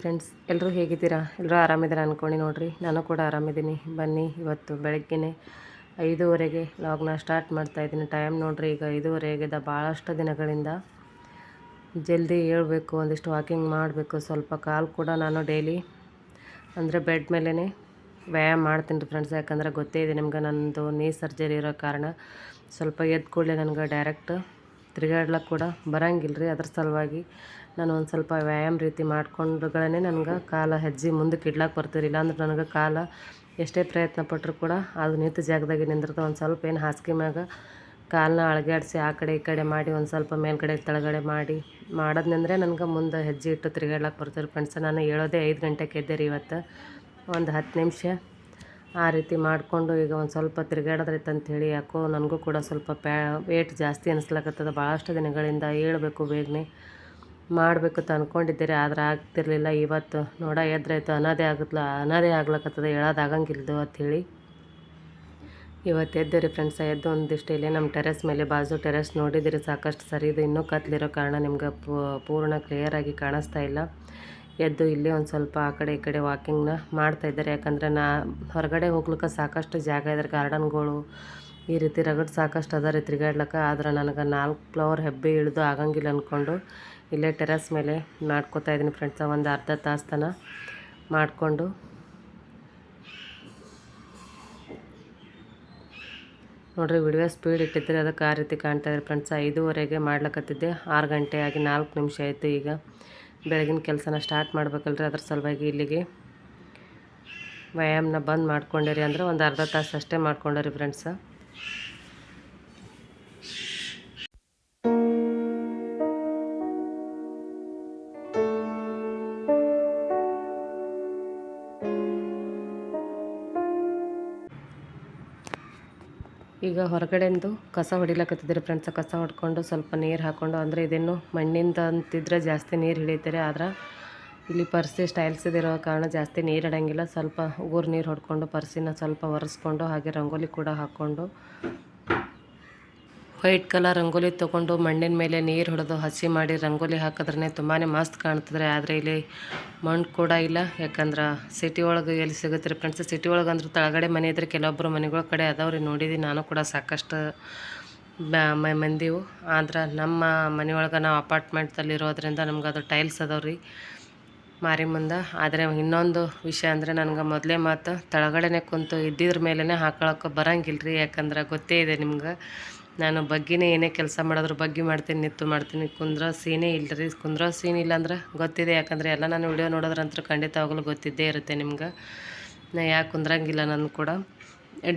Friends ಎಲ್ಲರೂ ಹೇಗಿದ್ದೀರಾ? ಎಲ್ಲರೂ ಆರಾಮಿದ್ದೀರಾ ಅಂದ್ಕೊಂಡು ನೋಡಿರಿ. ನಾನು ಕೂಡ ಆರಾಮಿದ್ದೀನಿ. ಬನ್ನಿ ಇವತ್ತು ಬೆಳಗ್ಗೆನೆ ಐದೂವರೆಗೆ ಲಾಗ್ನ ಸ್ಟಾರ್ಟ್ ಮಾಡ್ತಾ ಇದ್ದೀನಿ. ಟೈಮ್ ನೋಡಿರಿ, ಈಗ ಐದೂವರೆಗಿದ ಭಾಳಷ್ಟು ದಿನಗಳಿಂದ ಜಲ್ದಿ ಹೇಳಬೇಕು ಒಂದಿಷ್ಟು ವಾಕಿಂಗ್ ಮಾಡಬೇಕು. ಸ್ವಲ್ಪ ಕಾಲು ಕೂಡ ನಾನು ಡೈಲಿ ಅಂದರೆ ಬೆಡ್ ಮೇಲೇ ವ್ಯಾಯಾಮ ಮಾಡ್ತೀನಿ ರೀ ಫ್ರೆಂಡ್ಸ್ ಯಾಕಂದರೆ ಗೊತ್ತೇ ಇದೆ ನಿಮ್ಗೆ ನನ್ನದು ನೀ ಸರ್ಜರಿ ಇರೋ ಕಾರಣ ಸ್ವಲ್ಪ ಎದ್ದು ಕೂಡಲೇ ನನಗೆ ಡೈರೆಕ್ಟ್ ತಿರುಗಾಡ್ಲಕ್ಕೆ ಕೂಡ ಬರಂಗಿಲ್ಲ ರೀ ಅದ್ರ ಸಲುವಾಗಿ ನಾನು ಒಂದು ಸ್ವಲ್ಪ ವ್ಯಾಯಾಮ ರೀತಿ ಮಾಡ್ಕೊಂಡ್ಗಳೇ ನನಗೆ ಕಾಲ ಹೆಜ್ಜೆ ಮುಂದಕ್ಕೆ ಇಡ್ಲಕ್ಕೆ ಬರ್ತೀರಿ ಇಲ್ಲಾಂದ್ರೆ ನನಗೆ ಕಾಲ ಎಷ್ಟೇ ಪ್ರಯತ್ನ ಪಟ್ಟರು ಕೂಡ ಅದು ನಿಂತ ಜಾಗದಾಗೆ ನಿಂದಿರ್ತಾವೆ ಒಂದು ಸ್ವಲ್ಪ ಏನು ಹಾಸಿಗೆ ಮ್ಯಾಗ ಕಾಲನ್ನ ಅಳಗಾಡಿಸಿ ಆ ಕಡೆ ಈ ಕಡೆ ಮಾಡಿ, ಒಂದು ಸ್ವಲ್ಪ ಮೇಲ್ಗಡೆ ತಳಗಡೆ ಮಾಡಿ ಮಾಡೋದ್ನಂದ್ರೆ ನನಗೆ ಮುಂದೆ ಹೆಜ್ಜೆ ಇಟ್ಟು ತಿರುಗಾಡ್ಲಕ್ಕೆ ಬರ್ತಾರೆ ಫ್ರೆಂಡ್ಸ್. ನಾನು ಹೇಳೋದೇ ಐದು ಗಂಟೆಗೆ ಎದ್ದೆ ರೀ ಇವತ್ತು. ಒಂದು ಹತ್ತು ನಿಮಿಷ ಆ ರೀತಿ ಮಾಡಿಕೊಂಡು ಈಗ ಒಂದು ಸ್ವಲ್ಪ ತಿರುಗಾಡೋದ್ರೈತೆ ಅಂಥೇಳಿ ಯಾಕೋ ನನಗೂ ಕೂಡ ಸ್ವಲ್ಪ ಪ್ಯಾ ವೇಟ್ ಜಾಸ್ತಿ ಅನಿಸ್ಲಕತ್ತದ. ಭಾಳಷ್ಟು ದಿನಗಳಿಂದ ಹೇಳ್ಬೇಕು ಬೇಗನೆ. ಮಾಡಬೇಕು ಅಂತ ಅಂದ್ಕೊಂಡಿದ್ದೀರಿ ಆದ್ರೆ ಆಗ್ತಿರಲಿಲ್ಲ. ಇವತ್ತು ನೋಡ, ಎದ್ರಾಯ್ತು. ಅನಾದೆ ಆಗುತ್ತಲ್ಲ ಅನಾದೆ ಆಗ್ಲಕತ್ತದ? ಹೇಳೋದು ಆಗಂಗಿಲ್ದು ಅಂಥೇಳಿ ಇವತ್ತು ಎದ್ದಿರಿ ಫ್ರೆಂಡ್ಸ ಎದ್ದು ಒಂದಿಷ್ಟು ಇಲ್ಲಿ ನಮ್ಮ ಟೆರೆಸ್ ಮೇಲೆ ಬಾಜು ಟೆರೆಸ್ ನೋಡಿದ್ದೀರಿ ಸಾಕಷ್ಟು ಸರಿ ಇದು. ಇನ್ನೂ ಕತ್ಲಿರೋ ಕಾರಣ ನಿಮ್ಗೆ ಪೂರ್ಣ ಕ್ಲಿಯರಾಗಿ ಕಾಣಿಸ್ತಾ ಇಲ್ಲ. ಎದ್ದು ಇಲ್ಲಿ ಒಂದು ಸ್ವಲ್ಪ ಆ ಕಡೆ ಈ ಕಡೆ ವಾಕಿಂಗ್ನ ಮಾಡ್ತಾಯಿದ್ದಾರೆ ಯಾಕಂದರೆ ನಾ ಹೊರಗಡೆ ಹೋಗ್ಲಿಕ್ಕೆ ಸಾಕಷ್ಟು ಜಾಗ ಇದ್ರೆ ಗಾರ್ಡನ್ಗಳು ಈ ರೀತಿ ರಗಡ್ ಸಾಕಷ್ಟು ಅದ ರೀ ತಿರುಗಾಡ್ಲಿಕ್ಕೆ. ಆದ್ರೆ ನನಗೆ ನಾಲ್ಕು ಫ್ಲವರ್ ಹೆಬ್ಬೆ ಇಳಿದು ಆಗಂಗಿಲ್ಲ ಅಂದ್ಕೊಂಡು ಇಲ್ಲೇ ಟೆರಸ್ ಮೇಲೆ ಮಾಡ್ಕೋತಾ ಇದ್ದೀನಿ ಫ್ರೆಂಡ್ಸ, ಒಂದು ಅರ್ಧ ತಾಸು ತನ ಮಾಡಿಕೊಂಡು. ನೋಡಿರಿ, ವಿಡಿಯೋ ಸ್ಪೀಡ್ ಇಟ್ಟಿದ್ರೆ ಅದಕ್ಕೆ ಆ ರೀತಿ ಕಾಣ್ತಾ ಇದೆ ಫ್ರೆಂಡ್ಸ್. ಐದೂವರೆಗೆ ಮಾಡ್ಲಕತ್ತಿದ್ದೆ, ಆರು ಗಂಟೆ ಆಗಿ ನಾಲ್ಕು ನಿಮಿಷ ಆಯಿತು ಈಗ. ಬೆಳಗಿನ ಕೆಲಸನ ಸ್ಟಾರ್ಟ್ ಮಾಡ್ಬೇಕಲ್ರಿ ಅದ್ರ ಸಲುವಾಗಿ ಇಲ್ಲಿಗೆ. ವ್ಯಾಯಾಮನ ಬಂದ್ ಮಾಡ್ಕೊಂಡಿರಿ ಅಂದ್ರೆ ಒಂದು ಅರ್ಧ ತಾಸು ಅಷ್ಟೇ ಮಾಡ್ಕೊಂಡೇರಿ ಫ್ರೆಂಡ್ಸ. ಹೊರಗಡೆಂದು ಕಸ ಹೊಡಿಲಕತ್ತಿದ್ದೀರಿ ಫ್ರೆಂಡ್ಸ್ ಕಸ ಹೊಡ್ಕೊಂಡು ಸ್ವಲ್ಪ ನೀರು ಹಾಕ್ಕೊಂಡು ಅಂದರೆ ಇದೇನು ಮಣ್ಣಿಂದ ಅಂತಿದ್ರೆ ಜಾಸ್ತಿ ನೀರು ಹಿಡಿತಾರೆ. ಆದ್ರೆ ಇಲ್ಲಿ ಪರ್ಸಿ ಸ್ಟೈಲ್ಸ್ ಇದಿರೋ ಕಾರಣ ಜಾಸ್ತಿ ನೀರು ಇಡೋಂಗಿಲ್ಲ ಸ್ವಲ್ಪ ಊರು ನೀರು ಹೊಡ್ಕೊಂಡು, ಪರ್ಸಿನ ಸ್ವಲ್ಪ ಒರೆಸ್ಕೊಂಡು, ಹಾಗೆ ರಂಗೋಲಿ ಕೂಡ ಹಾಕ್ಕೊಂಡು ವೈಟ್ ಕಲರ್ ರಂಗೋಲಿ ತೊಗೊಂಡು ಮಣ್ಣಿನ ಮೇಲೆ ನೀರು ಹೊಡೆದು ಹಸಿ ಮಾಡಿ ರಂಗೋಲಿ ಹಾಕಿದ್ರೆ ತುಂಬಾ ಮಸ್ತ್ ಕಾಣ್ತದ್ರೆ ಆದರೆ ಇಲ್ಲಿ ಮಣ್ಣು ಕೂಡ ಇಲ್ಲ. ಯಾಕಂದ್ರೆ ಸಿಟಿ ಒಳಗೆ ಎಲ್ಲಿ ಸಿಗುತ್ತೆ ರೀ ಫ್ರೆಂಡ್ಸ್ ಸಿಟಿ ಒಳಗೆ ಅಂದ್ರೆ ತಳಗಡೆ ಮನೆ ಇದ್ರೆ ಕೆಲವೊಬ್ಬರು ಮನೆಗಳ ಕಡೆ ಅದಾವ್ರಿ. ನೋಡಿದ್ದೀನಿ ನಾನು ಕೂಡ ಸಾಕಷ್ಟು ಮಂದಿವು. ಆದ್ರೆ ನಮ್ಮ ಮನೆಯೊಳಗೆ ನಾವು ಅಪಾರ್ಟ್ಮೆಂಟ್ದಲ್ಲಿ ಇರೋದ್ರಿಂದ ನಮ್ಗೆ ಅದು ಟೈಲ್ಸ್ ಅದಾವ್ರಿ ಮಾರಿ ಮುಂದೆ. ಆದರೆ ಇನ್ನೊಂದು ವಿಷಯ ಅಂದರೆ ನನಗೆ ಮೊದಲೇ ಮಾತು ತಳಗಡೆನೆ ಕುಂತು ಇದ್ದಿದ್ರ ಮೇಲೇ ಹಾಕೊಳಕ್ಕೆ ಬರಂಗಿಲ್ಲ ರೀ ಯಾಕಂದ್ರೆ ಗೊತ್ತೇ ಇದೆ ನಿಮ್ಗೆ. ನಾನು ಬಗ್ಗಿನೇ ಏನೇ ಕೆಲಸ ಮಾಡಿದ್ರು ಬಗ್ಗೆ ಮಾಡ್ತೀನಿ ನಿತ್ತು ಮಾಡ್ತೀನಿ, ಕುಂದ್ರೋ ಸೀನೇ ಇಲ್ಲ ರೀ ಕುಂದ್ರೋ ಸೀನ್ ಇಲ್ಲಾಂದ್ರೆ ಗೊತ್ತಿದೆ, ಯಾಕಂದರೆ ಎಲ್ಲ ನಾನು ವಿಡಿಯೋ ನೋಡೋದ್ರಂತೂ ಖಂಡಿತವಾಗಲೂ ಗೊತ್ತಿದ್ದೇ ಇರುತ್ತೆ ನಿಮ್ಗೆ. ನಾ ಯಾಕೆ ಕುಂದ್ರಂಗಿಲ್ಲ ನಾನು ಕೂಡ.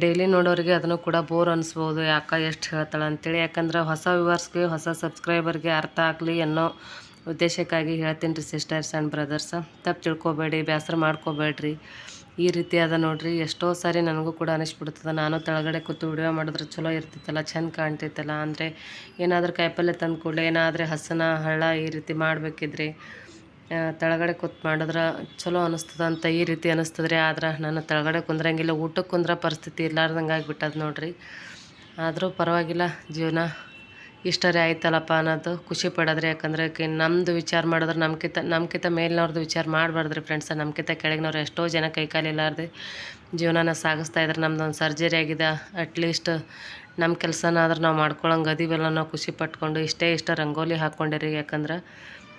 ಡೈಲಿ ನೋಡೋರಿಗೆ ಅದನ್ನು ಕೂಡ ಬೋರ್ ಅನಿಸ್ಬೋದು, ಯಾಕೆ ಎಷ್ಟು ಹೇಳ್ತಾಳೆ ಅಂತೇಳಿ. ಯಾಕಂದ್ರೆ ಹೊಸ ವ್ಯೂವರ್ಸ್ಗೆ, ಹೊಸ ಸಬ್ಸ್ಕ್ರೈಬರ್ಗೆ ಅರ್ಥ ಆಗಲಿ ಅನ್ನೋ ಉದ್ದೇಶಕ್ಕಾಗಿ ಹೇಳ್ತೀನಿ ರೀ, ಸಿಸ್ಟರ್ಸ್ ಆ್ಯಂಡ್ ಬ್ರದರ್ಸ್. ತಪ್ಪು ತಿಳ್ಕೊಬೇಡಿ, ಬೇಸರ ಮಾಡ್ಕೋಬೇಡ್ರಿ. ಈ ರೀತಿ ಅದ ನೋಡ್ರಿ. ಎಷ್ಟೋ ಸಾರಿ ನನಗೂ ಕೂಡ ಅನಿಸ್ಬಿಡ್ತದೆ. ನಾನು ತೆಳಗಡೆ ಕೂತು ವಿಡಿಯೋ ಮಾಡಿದ್ರೆ ಚಲೋ ಇರ್ತಿತ್ತಲ್ಲ, ಚೆಂದ ಕಾಣ್ತಿತ್ತಲ್ಲ. ಅಂದರೆ ಏನಾದರೂ ಕಾಯಿಪಲ್ಯ ತಂದು ಕೂಡಲೇ, ಏನಾದರೆ ಹಸನ, ಹಳ್ಳ ಈ ರೀತಿ ಮಾಡಬೇಕಿದ್ರೆ ತೆಳಗಡೆ ಕೂತ್ ಮಾಡಿದ್ರೆ ಚಲೋ ಅನಿಸ್ತದೆ ಅಂತ ಈ ರೀತಿ ಅನಿಸ್ತದ್ರಿ ಆದ್ರೆ ನಾನು ತೆಳಗಡೆ ಕುಂದ್ರಂಗಿಲ್ಲ. ಊಟಕ್ಕೆ ಕುಂದ್ರ ಪರಿಸ್ಥಿತಿ ಇರ್ಲಾರ್ದಂಗೆ ಆಗಿಬಿಟ್ಟದ ನೋಡ್ರಿ. ಆದರೂ ಪರವಾಗಿಲ್ಲ, ಜೀವನ ಇಷ್ಟರೇ ಆಯ್ತಲ್ಲಪ್ಪ ಅನ್ನೋದು ಖುಷಿ ಪಡೋದ್ರಿ. ಯಾಕಂದರೆ ಕಿ ನಮ್ಮದು ವಿಚಾರ ಮಾಡಿದ್ರೆ ನಮ್ಕಿಂತ ನಮ್ಕಿಂತ ಮೇಲಿನವ್ರದ್ದು ವಿಚಾರ ಮಾಡಬಾರ್ದ್ರಿ ಫ್ರೆಂಡ್ಸ್ ನಮ್ಕಿಂತ ಕೆಳಗಿನವ್ರು ಎಷ್ಟೋ ಜನ ಕೈ ಕಾಲಿಲ್ಲಾರ್ದೆ ಜೀವನನ ಸಾಗಿಸ್ತಾ ಇದ್ರೆ ನಮ್ದು ಒಂದು ಸರ್ಜರಿ ಆಗಿದೆ ಅಟ್ಲೀಸ್ಟ್ ನಮ್ಮ ಕೆಲಸನಾದ್ರೂ ನಾವು ಮಾಡ್ಕೊಳಂಗೆ ಅದೀವಲ್ಲ ನಾವು ಖುಷಿ ಪಟ್ಕೊಂಡು ಇಷ್ಟೇ ಇಷ್ಟ ರಂಗೋಲಿ ಹಾಕ್ಕೊಂಡಿರಿ ಯಾಕಂದ್ರೆ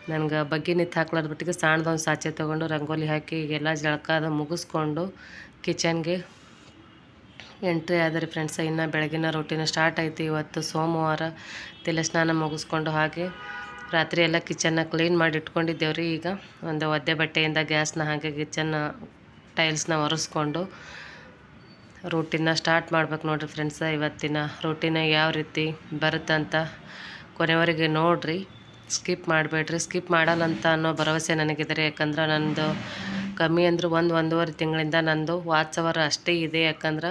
ನನಗೆ ಬಗ್ಗೆ ನಿತ್ತು ಹಾಕ್ಲಾರ್ದ ಬಿಟ್ಟಿಗೆ ಸಣ್ಣದೊಂದು ಸಾಚೆ ತೊಗೊಂಡು ರಂಗೋಲಿ ಹಾಕಿ ಈಗೆಲ್ಲ ಜಳಕ ಅದು ಮುಗಿಸ್ಕೊಂಡು ಕಿಚನ್ಗೆ ಎಂಟ್ರಿ ಆದರೆ ಫ್ರೆಂಡ್ಸ್ ಇನ್ನು ಬೆಳಗಿನ ರೊಟ್ಟಿನ ಸ್ಟಾರ್ಟ್ ಆಯಿತು ಇವತ್ತು ಸೋಮವಾರ ತಲೆ ಸ್ನಾನ ಮುಗಿಸ್ಕೊಂಡು ಹಾಗೆ ರಾತ್ರಿ ಎಲ್ಲ ಕಿಚನ್ನ ಕ್ಲೀನ್ ಮಾಡಿ ಇಟ್ಕೊಂಡಿದ್ದೇವೆ ರೀ ಈಗ ಒಂದು ಒದ್ದೆ ಬಟ್ಟೆಯಿಂದ ಗ್ಯಾಸ್ನ ಹಾಗೆ ಕಿಚನ್ನ ಟೈಲ್ಸ್ನ ಒರೆಸ್ಕೊಂಡು ರೂಟಿನ ಸ್ಟಾರ್ಟ್ ಮಾಡ್ಬೇಕು ನೋಡಿರಿ ಫ್ರೆಂಡ್ಸ ಇವತ್ತಿನ ರೊಟ್ಟಿನ ಯಾವ ರೀತಿ ಬರುತ್ತಂತ ಕೊನೆವರೆಗೆ ನೋಡಿರಿ. ಸ್ಕಿಪ್ ಮಾಡಬೇಡ್ರಿ. ಸ್ಕಿಪ್ ಮಾಡಲ್ಲ ಅಂತ ಅನ್ನೋ ಭರವಸೆ ನನಗಿದೆ ಯಾಕಂದ್ರೆ ನಂದು ಕಮ್ಮಿ ಅಂದ್ರೆ ಒಂದು ಒಂದೂವರೆ ತಿಂಗಳಿಂದ ನಂದು ವಾಚ್ ಅವರ್ ಅಷ್ಟೇ ಇದೆ. ಯಾಕಂದ್ರೆ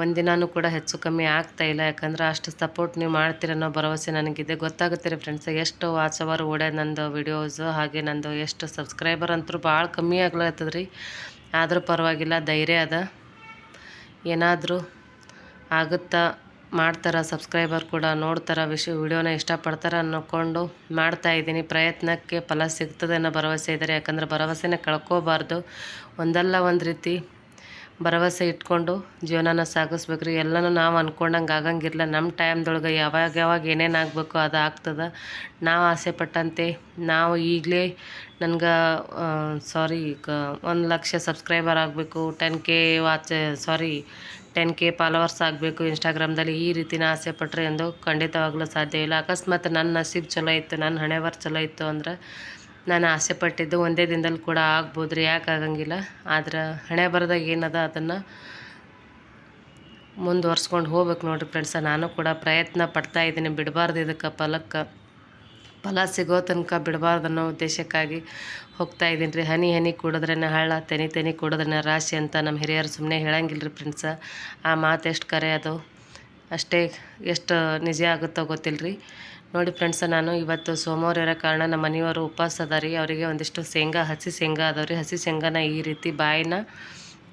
ಒಂದಿನಾನು ಕೂಡ ಹೆಚ್ಚು ಕಮ್ಮಿ ಆಗ್ತಾ ಇಲ್ಲ. ಯಾಕಂದ್ರೆ ಅಷ್ಟು ಸಪೋರ್ಟ್ ನೀವು ಮಾಡ್ತೀರ ಅನ್ನೋ ಭರವಸೆ ನನಗಿದೆ. ಗೊತ್ತಾಗುತ್ತೆ ರೀ ಫ್ರೆಂಡ್ಸ್ ಎಷ್ಟು ವಾಚ್ ಅವರ್ ಓಡ್ಯಾದ ನಂದು ವಿಡಿಯೋಸು ಹಾಗೆ ನಂದು ಎಷ್ಟು ಸಬ್ಸ್ಕ್ರೈಬರ್ ಅಂತೂ ಭಾಳ ಕಮ್ಮಿ ಆಗ್ಲತ್ತದ ರೀ. ಆದರೂ ಪರವಾಗಿಲ್ಲ, ಧೈರ್ಯ ಅದ. ಏನಾದರೂ ಆಗುತ್ತಾ ಮಾಡ್ತಾರ ಸಬ್ಸ್ಕ್ರೈಬರ್ ಕೂಡ ನೋಡ್ತಾರೆ ವಿಷಯ ವಿಡಿಯೋನ ಇಷ್ಟಪಡ್ತಾರೆ ಅನ್ನೋಕೊಂಡು ಮಾಡ್ತಾ ಇದ್ದೀನಿ. ಪ್ರಯತ್ನಕ್ಕೆ ಫಲ ಸಿಗ್ತದೆ ಅನ್ನೋ ಭರವಸೆ ಇದ್ದಾರೆ ಯಾಕಂದ್ರೆ ಭರವಸೆನ ಕಳ್ಕೋಬಾರ್ದು. ಒಂದಲ್ಲ ಒಂದು ರೀತಿ ಭರವಸೆ ಇಟ್ಕೊಂಡು ಜೀವನನ ಸಾಗಿಸ್ಬೇಕ್ರಿ. ಎಲ್ಲನೂ ನಾವು ಅಂದ್ಕೊಂಡಂಗೆ ಆಗಂಗಿಲ್ಲ ನಮ್ಮ ಟೈಮ್ದೊಳಗೆ ಯಾವಾಗ ಯಾವಾಗ ಏನೇನು ಆಗಬೇಕು ಅದು ಆಗ್ತದೆ. ನಾವು ಆಸೆ ಪಟ್ಟಂತೆ. ನಾವು ಈಗಲೇ ನನ್ಗೆ ಸಾರಿ ಒಂದು ಲಕ್ಷ ಸಬ್ಸ್ಕ್ರೈಬರ್ ಆಗಬೇಕು ten K watch sorry ten K followers ಆಗಬೇಕು ಇನ್ಸ್ಟಾಗ್ರಾಮ್ದಲ್ಲಿ ಈ ರೀತಿನ ಆಸೆ ಪಟ್ಟರೆ ಎಂದು ಖಂಡಿತವಾಗ್ಲೂ ಸಾಧ್ಯ ಇಲ್ಲ. ಅಕಸ್ಮಾತ್ ನನ್ನ ನಸೀಬ್ ಚಲೋ ಇತ್ತು ನನ್ನ ಹಣೆವರ್ ಚಲೋ ಇತ್ತು ಅಂದ್ರೆ ನಾನು ಆಸೆ ಪಟ್ಟಿದ್ದು ಒಂದೇ ದಿನದಲ್ಲಿ ಕೂಡ ಆಗ್ಬೋದು ರೀ, ಯಾಕೆ ಆಗಂಗಿಲ್ಲ. ಆದ್ರೆ ಹಣೆ ಬರದಾಗ ಏನದ ಅದನ್ನು ಮುಂದುವರ್ಸ್ಕೊಂಡು ಹೋಗ್ಬೇಕು ನೋಡಿರಿ ಫ್ರೆಂಡ್ಸ ನಾನು ಕೂಡ ಪ್ರಯತ್ನ ಪಡ್ತಾ ಇದ್ದೀನಿ, ಬಿಡಬಾರ್ದು ಇದಕ್ಕೆ ಫಲಕ್ಕೆ. ಫಲ ಸಿಗೋ ತನಕ ಬಿಡಬಾರ್ದು ಅನ್ನೋ ಉದ್ದೇಶಕ್ಕಾಗಿ ಹೋಗ್ತಾ ಇದ್ದೀನಿ ರೀ. ಹನಿ ಹನಿ ಕುಡಿದ್ರೇನೆ ಹಳ್ಳ, ತೆನಿ ತೆನಿ ಕುಡಿದ್ರೇನೆ ರಾಶಿ ಅಂತ ನಮ್ಮ ಹಿರಿಯರು ಸುಮ್ಮನೆ ಹೇಳಂಗಿಲ್ಲ ರೀ ಫ್ರೆಂಡ್ಸ ಆ ಮಾತು ಎಷ್ಟು ಕರೆ ಅದು. ಅಷ್ಟೇ ಎಷ್ಟು ನಿಜ ಆಗುತ್ತೋ ಗೊತ್ತಿಲ್ಲ ರೀ ನೋಡಿ ಫ್ರೆಂಡ್ಸ್, ನಾನು ಇವತ್ತು ಸೋಮವಾರ ಇರೋ ಕಾರಣ ನಮ್ಮ ಮನೆಯವರು ಉಪವಾಸ ಅದಾರಿ ಅವರಿಗೆ ಒಂದಿಷ್ಟು ಶೇಂಗಾ, ಹಸಿ ಶೇಂಗಾ ಅದಾವ್ರಿ ಹಸಿ ಶೇಂಗಾನ ಈ ರೀತಿ ಬಾಯಿನ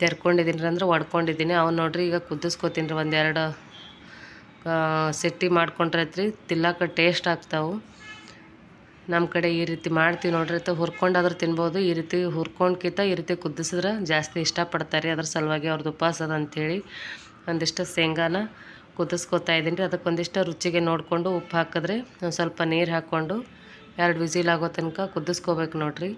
ತೆರ್ಕೊಂಡಿದ್ದೀನಿ ಅಂದ್ರೆ ಒಡ್ಕೊಂಡಿದ್ದೀನಿ. ಅವ್ನು ನೋಡ್ರಿ, ಈಗ ಕುದಿಸ್ಕೊತೀನಿ ರೀ ಒಂದೆರಡು ಸಿಟ್ಟಿ ಮಾಡ್ಕೊಂಡ್ರೈತ್ರಿ ತಿಲ್ಲಕ್ಕೆ ಟೇಸ್ಟ್ ಆಗ್ತಾವೆ. ನಮ್ಮ ಕಡೆ ಈ ರೀತಿ ಮಾಡ್ತೀವಿ ನೋಡ್ರಿ. ಅಥವಾ ಹುರ್ಕೊಂಡಾದ್ರೂ ತಿನ್ಬೋದು. ಈ ರೀತಿ ಹುರ್ಕೊಂಡ್ಕಿಂತ ಈ ರೀತಿ ಕುದಿಸಿದ್ರೆ ಜಾಸ್ತಿ ಇಷ್ಟಪಡ್ತಾರೆ ಅದ್ರ ಸಲುವಾಗಿ ಅವ್ರದ್ದು ಉಪವಾಸ ಅದ ಅಂಥೇಳಿ ಒಂದಿಷ್ಟು ಶೇಂಗಾನ ಕುದಿಸ್ಕೊತಾ ಇದ್ದೀನಿ ರೀ. ಅದಕ್ಕೆ ಒಂದಿಷ್ಟು ರುಚಿಗೆ ನೋಡಿಕೊಂಡು ಉಪ್ಪು ಹಾಕಿದ್ರೆ ಒಂದು ಸ್ವಲ್ಪ ನೀರು ಹಾಕ್ಕೊಂಡು ಎರಡು ವಿಸಿಲ್ ಆಗೋ ತನಕ ಕುದಿಸ್ಕೋಬೇಕು ನೋಡಿರಿ.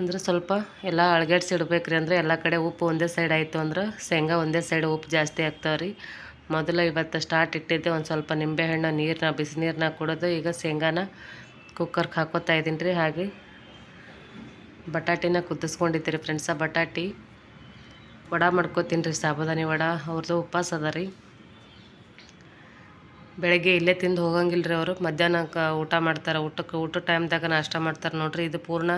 ಅಂದ್ರೆ ಸ್ವಲ್ಪ ಎಲ್ಲ ಅಳಗಡ್ಸಿಡ್ಬೇಕು ರೀ ಅಂದರೆ ಎಲ್ಲ ಕಡೆ ಉಪ್ಪು ಒಂದೇ ಸೈಡ್ ಆಯಿತು ಅಂದ್ರೆ ಶೇಂಗಾ ಒಂದೇ ಸೈಡ್ ಉಪ್ಪು ಜಾಸ್ತಿ ಆಗ್ತಾವೆ ರೀ ಮೊದಲು ಇವತ್ತು ಸ್ಟಾರ್ಟ್ ಇಟ್ಟಿದ್ದೆ ಒಂದು ಸ್ವಲ್ಪ ನಿಂಬೆಹಣ್ಣು ನೀರನ್ನ ಬಿಸಿ ನೀರನ್ನ ಕುಡಿದು ಈಗ ಶೇಂಗಾನ ಕುಕ್ಕರ್ಗೆ ಹಾಕೋತಾ ಇದ್ದೀನಿ ರೀ. ಹಾಗೆ ಬಟಾಟಿನ ಕುದಿಸ್ಕೊಂಡಿದ್ದೀರಿ ಫ್ರೆಂಡ್ಸ ಬಟಾಟಿ. ವಡ ಮಾಡ್ಕೋತೀನಿ ರೀ, ಸಾಬುದಾನಿ ವಡ. ಅವ್ರದ್ದು ಉಪವಾಸ ಅದ ರೀ. ಬೆಳಗ್ಗೆ ಇಲ್ಲೇ ತಿಂದು ಹೋಗಂಗಿಲ್ಲ ರೀ ಅವರು. ಮಧ್ಯಾಹ್ನಕ್ಕೆ ಊಟ ಮಾಡ್ತಾರೆ. ಊಟಕ್ಕೆ ಊಟ ಟೈಮ್ದಾಗ ನಾಷ್ಟ ಮಾಡ್ತಾರೆ ನೋಡಿರಿ. ಇದು ಪೂರ್ಣ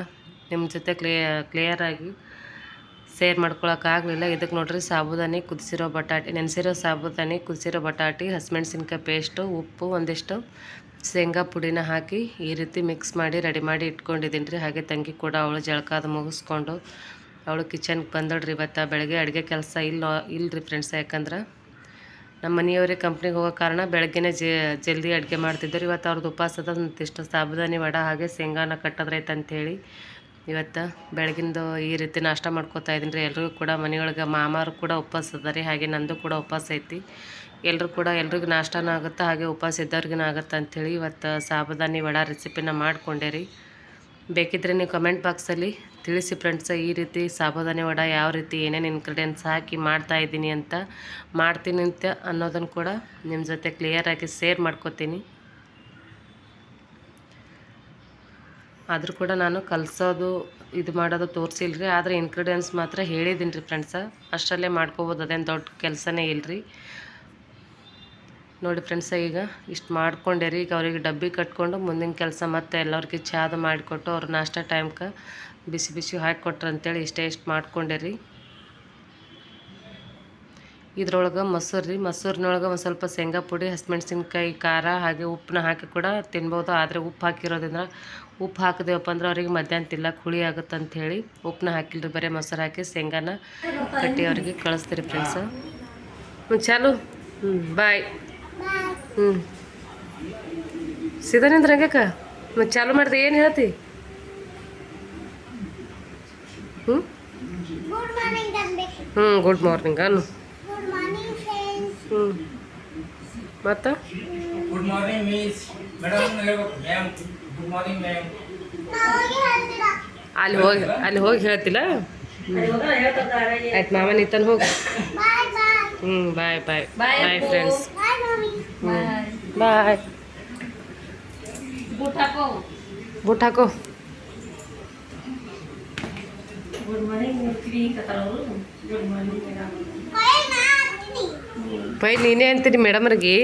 ನಿಮ್ಮ ಜೊತೆ ಕ್ಲಿಯ ಕ್ಲಿಯರಾಗಿ ಸೇರ್ ಮಾಡ್ಕೊಳಕ್ಕಾಗಲಿಲ್ಲ ಇದಕ್ಕೆ ನೋಡ್ರಿ ಸಾಬುದಾನಿ ಕುದಿಸಿರೋ ಬಟಾಟಿ, ನೆನೆಸಿರೋ ಸಾಬುದಾನಿ ಕುದಿಸಿರೋ ಬಟಾಟಿ, ಹಸಿಮೆಣ್ಸಿನ್ಕಾಯಿ ಪೇಸ್ಟು ಉಪ್ಪು ಒಂದಿಷ್ಟು ಶೇಂಗಾ ಪುಡಿನ ಹಾಕಿ ಈ ರೀತಿ ಮಿಕ್ಸ್ ಮಾಡಿ ರೆಡಿ ಮಾಡಿ ಇಟ್ಕೊಂಡಿದ್ದೀನಿ ರೀ ಹಾಗೆ ತಂಗಿ ಕೂಡ ಅವಳು ಜಳಕಾದ ಮುಗಿಸ್ಕೊಂಡು ಅವಳು ಕಿಚನ್ಗೆ ಬಂದಳ್ರಿ ಇವತ್ತು. ಬೆಳಗ್ಗೆ ಅಡುಗೆ ಕೆಲಸ ಇಲ್ಲ ಇಲ್ಲ ರೀ ಫ್ರೆಂಡ್ಸ್ ಯಾಕಂದ್ರೆ ನಮ್ಮ ಮನೆಯವ್ರಿಗೆ ಕಂಪ್ನಿಗೆ ಹೋಗೋ ಕಾರಣ ಬೆಳಗ್ಗೆನೇ ಜಲ್ದಿ ಅಡುಗೆ ಮಾಡ್ತಿದ್ದರು. ಇವತ್ತು ಅವ್ರದ್ದು ಉಪವಾಸದ ಒಂದಿಷ್ಟು ಸಾಬುದಾನಿ ವಡ ಹಾಗೆ ಶೇಂಗಾನ ಕಟ್ಟದ್ರೈತೆ ಅಂಥೇಳಿ ಇವತ್ತು ಬೆಳಗಿಂದು ಈ ರೀತಿ ನಾಷ್ಟ ಮಾಡ್ಕೋತಾ ಇದ್ದೀನಿ ರೀ. ಎಲ್ರಿಗೂ ಕೂಡ ಮನೆಯೊಳಗೆ ಮಾಮಾರು ಕೂಡ ಉಪವಾಸ ಅದ ರೀ. ಹಾಗೆ ನಂದು ಕೂಡ ಉಪವಾಸ ಐತಿ. ಎಲ್ಲರೂ ಕೂಡ ಎಲ್ರಿಗೂ ನಾಷ್ಟನೂ ಆಗುತ್ತೆ, ಹಾಗೆ ಉಪವಾಸ ಇದ್ದವ್ರಿಗೂ ಆಗುತ್ತೆ ಅಂಥೇಳಿ ಇವತ್ತು ಸಾಬುದಾನಿ ವಡ ರೆಸಿಪಿನ ಮಾಡಿಕೊಂಡೆ ರೀ. ಬೇಕಿದ್ರೆ ನೀವು ಕಮೆಂಟ್ ಬಾಕ್ಸಲ್ಲಿ ತಿಳಿಸಿ ಫ್ರೆಂಡ್ಸ ಈ ರೀತಿ ಸಾಬುದಾನಿ ವಡ ಯಾವ ರೀತಿ ಏನೇನು ಇನ್ಗ್ರೀಡಿಯೆಂಟ್ಸ್ ಹಾಕಿ ಮಾಡ್ತಾ ಇದ್ದೀನಿ ಅಂತ ಮಾಡ್ತೀನಿ ಅಂತ ಅನ್ನೋದನ್ನು ಕೂಡ ನಿಮ್ಮ ಜೊತೆ ಕ್ಲಿಯರಾಗಿ ಶೇರ್ ಮಾಡ್ಕೋತೀನಿ. ಆದರೂ ಕೂಡ ನಾನು ಕಲಿಸೋದು, ಇದು ಮಾಡೋದು ತೋರಿಸಿಲ್ಲ ರೀ ಆದರೆ ಇನ್ಗ್ರೀಡಿಯೆಂಟ್ಸ್ ಮಾತ್ರ ಹೇಳಿದ್ದೀನಿ ರೀ ಫ್ರೆಂಡ್ಸ ಅಷ್ಟರಲ್ಲೇ ಮಾಡ್ಕೋಬೋದು, ಅದೇನು ದೊಡ್ಡ ಕೆಲಸನೇ ಇಲ್ಲ ರೀ ನೋಡಿ ಫ್ರೆಂಡ್ಸ ಈಗ ಇಷ್ಟು ಮಾಡ್ಕೊಂಡೆ ರೀ, ಈಗ ಅವ್ರಿಗೆ ಡಬ್ಬಿ ಕಟ್ಕೊಂಡು ಮುಂದಿನ ಕೆಲಸ ಮತ್ತೆ ಎಲ್ಲರಿಗೆ ಚಾದು ಮಾಡಿಕೊಟ್ಟು ಅವ್ರು ನಾಷ್ಟ ಟೈಮ್ಗೆ ಬಿಸಿ ಬಿಸಿ ಹಾಕಿಕೊಟ್ರು ಅಂತೇಳಿ ಇಷ್ಟೇ ಇಷ್ಟು ಮಾಡ್ಕೊಂಡೆ ರೀ. ಇದ್ರೊಳಗೆ ಮೊಸರು ರೀ. ಮೊಸರಿನೊಳಗೆ ಒಂದು ಸ್ವಲ್ಪ ಶೇಂಗಾ ಪುಡಿ, ಹಸಿಮೆಣ್ಸಿನ್ಕಾಯಿ, ಖಾರ ಹಾಗೆ ಉಪ್ಪನ್ನ ಹಾಕಿ ಕೂಡ ತಿನ್ಬೋದು. ಆದರೆ ಉಪ್ಪು ಹಾಕಿರೋದ್ರಿಂದ ಉಪ್ಪು ಹಾಕಿದೇವಪ್ಪ ಅಂದ್ರೆ ಅವ್ರಿಗೆ ಮಧ್ಯಾಹ್ನ ತಿನ್ನಕ್ಕೆ ಹುಳಿ ಆಗುತ್ತೆ ಅಂಥೇಳಿ ಉಪ್ಪನ್ನ ಹಾಕಿಲ್ರಿ. ಬರೀ ಮೊಸರು ಹಾಕಿ ಶೇಂಗಾನ ಕಟ್ಟಿ ಅವ್ರಿಗೆ ಕಳಿಸ್ತೀರಿ ಫ್ರೆಂಡ್ಸ ಹ್ಞೂ ಚಾಲು. ಹ್ಞೂ ಬಾಯ್ ಹ್ಞೂ ಸೀದಾ ನಿಂದ್ರಂಗಕ್ಕ ಮತ್ತು ಚಾಲು ಮಾಡಿದೆ. ಏನು ಹೇಳ್ತಿ ಹ್ಞೂ ಗುಡ್ ಮಾರ್ನಿಂಗ್ ತಂದೆ ಹ್ಞೂ ಗುಡ್ ಮಾರ್ನಿಂಗ್ ಅನ್ನು ಗುಡ್ ಮಾರ್ನಿಂಗ್ ಫ್ರೆಂಡ್ಸ್ ಹ್ಞೂ ಮತ್ತು ಗುಡ್ ಮಾರ್ನಿಂಗ್ ಮಿಸ್ ಮೇಡಮ್ ಹೇಳ್ಬೇಕು ಮ್ಯಾಮ್ ಗುಡ್ ಮಾರ್ನಿಂಗ್ ಮ್ಯಾಮ್ ನಾವಾಗಿ ಹೇಳ್ತೀರಾ? ಅಲ್ಲಿ ಹೋಗಿ ಅಲ್ಲಿ ಹೋಗಿ ಹೇಳ್ತಿಲ್ಲ ಆಯ್ತು ಮಾಮ ನೀತನ್ ಹೋಗಿ. ಬಾಯ್ ಬಾಯ್ ಹ್ಞೂ ಬಾಯ್ ಬಾಯ್ ಬಾಯ್ ಫ್ರೆಂಡ್ಸ್ ಬಾಯ್ ಮಮ್ಮಿ ಬಾಯ್ ಬುಟ್ ಹಾಕೋ. ಬಾಯ್ ಮಾಡ್ತೀನಿ ಪೈ ನೀನೇ ಅಂತೀನಿ ಮೇಡಮ್ರಿಗೆ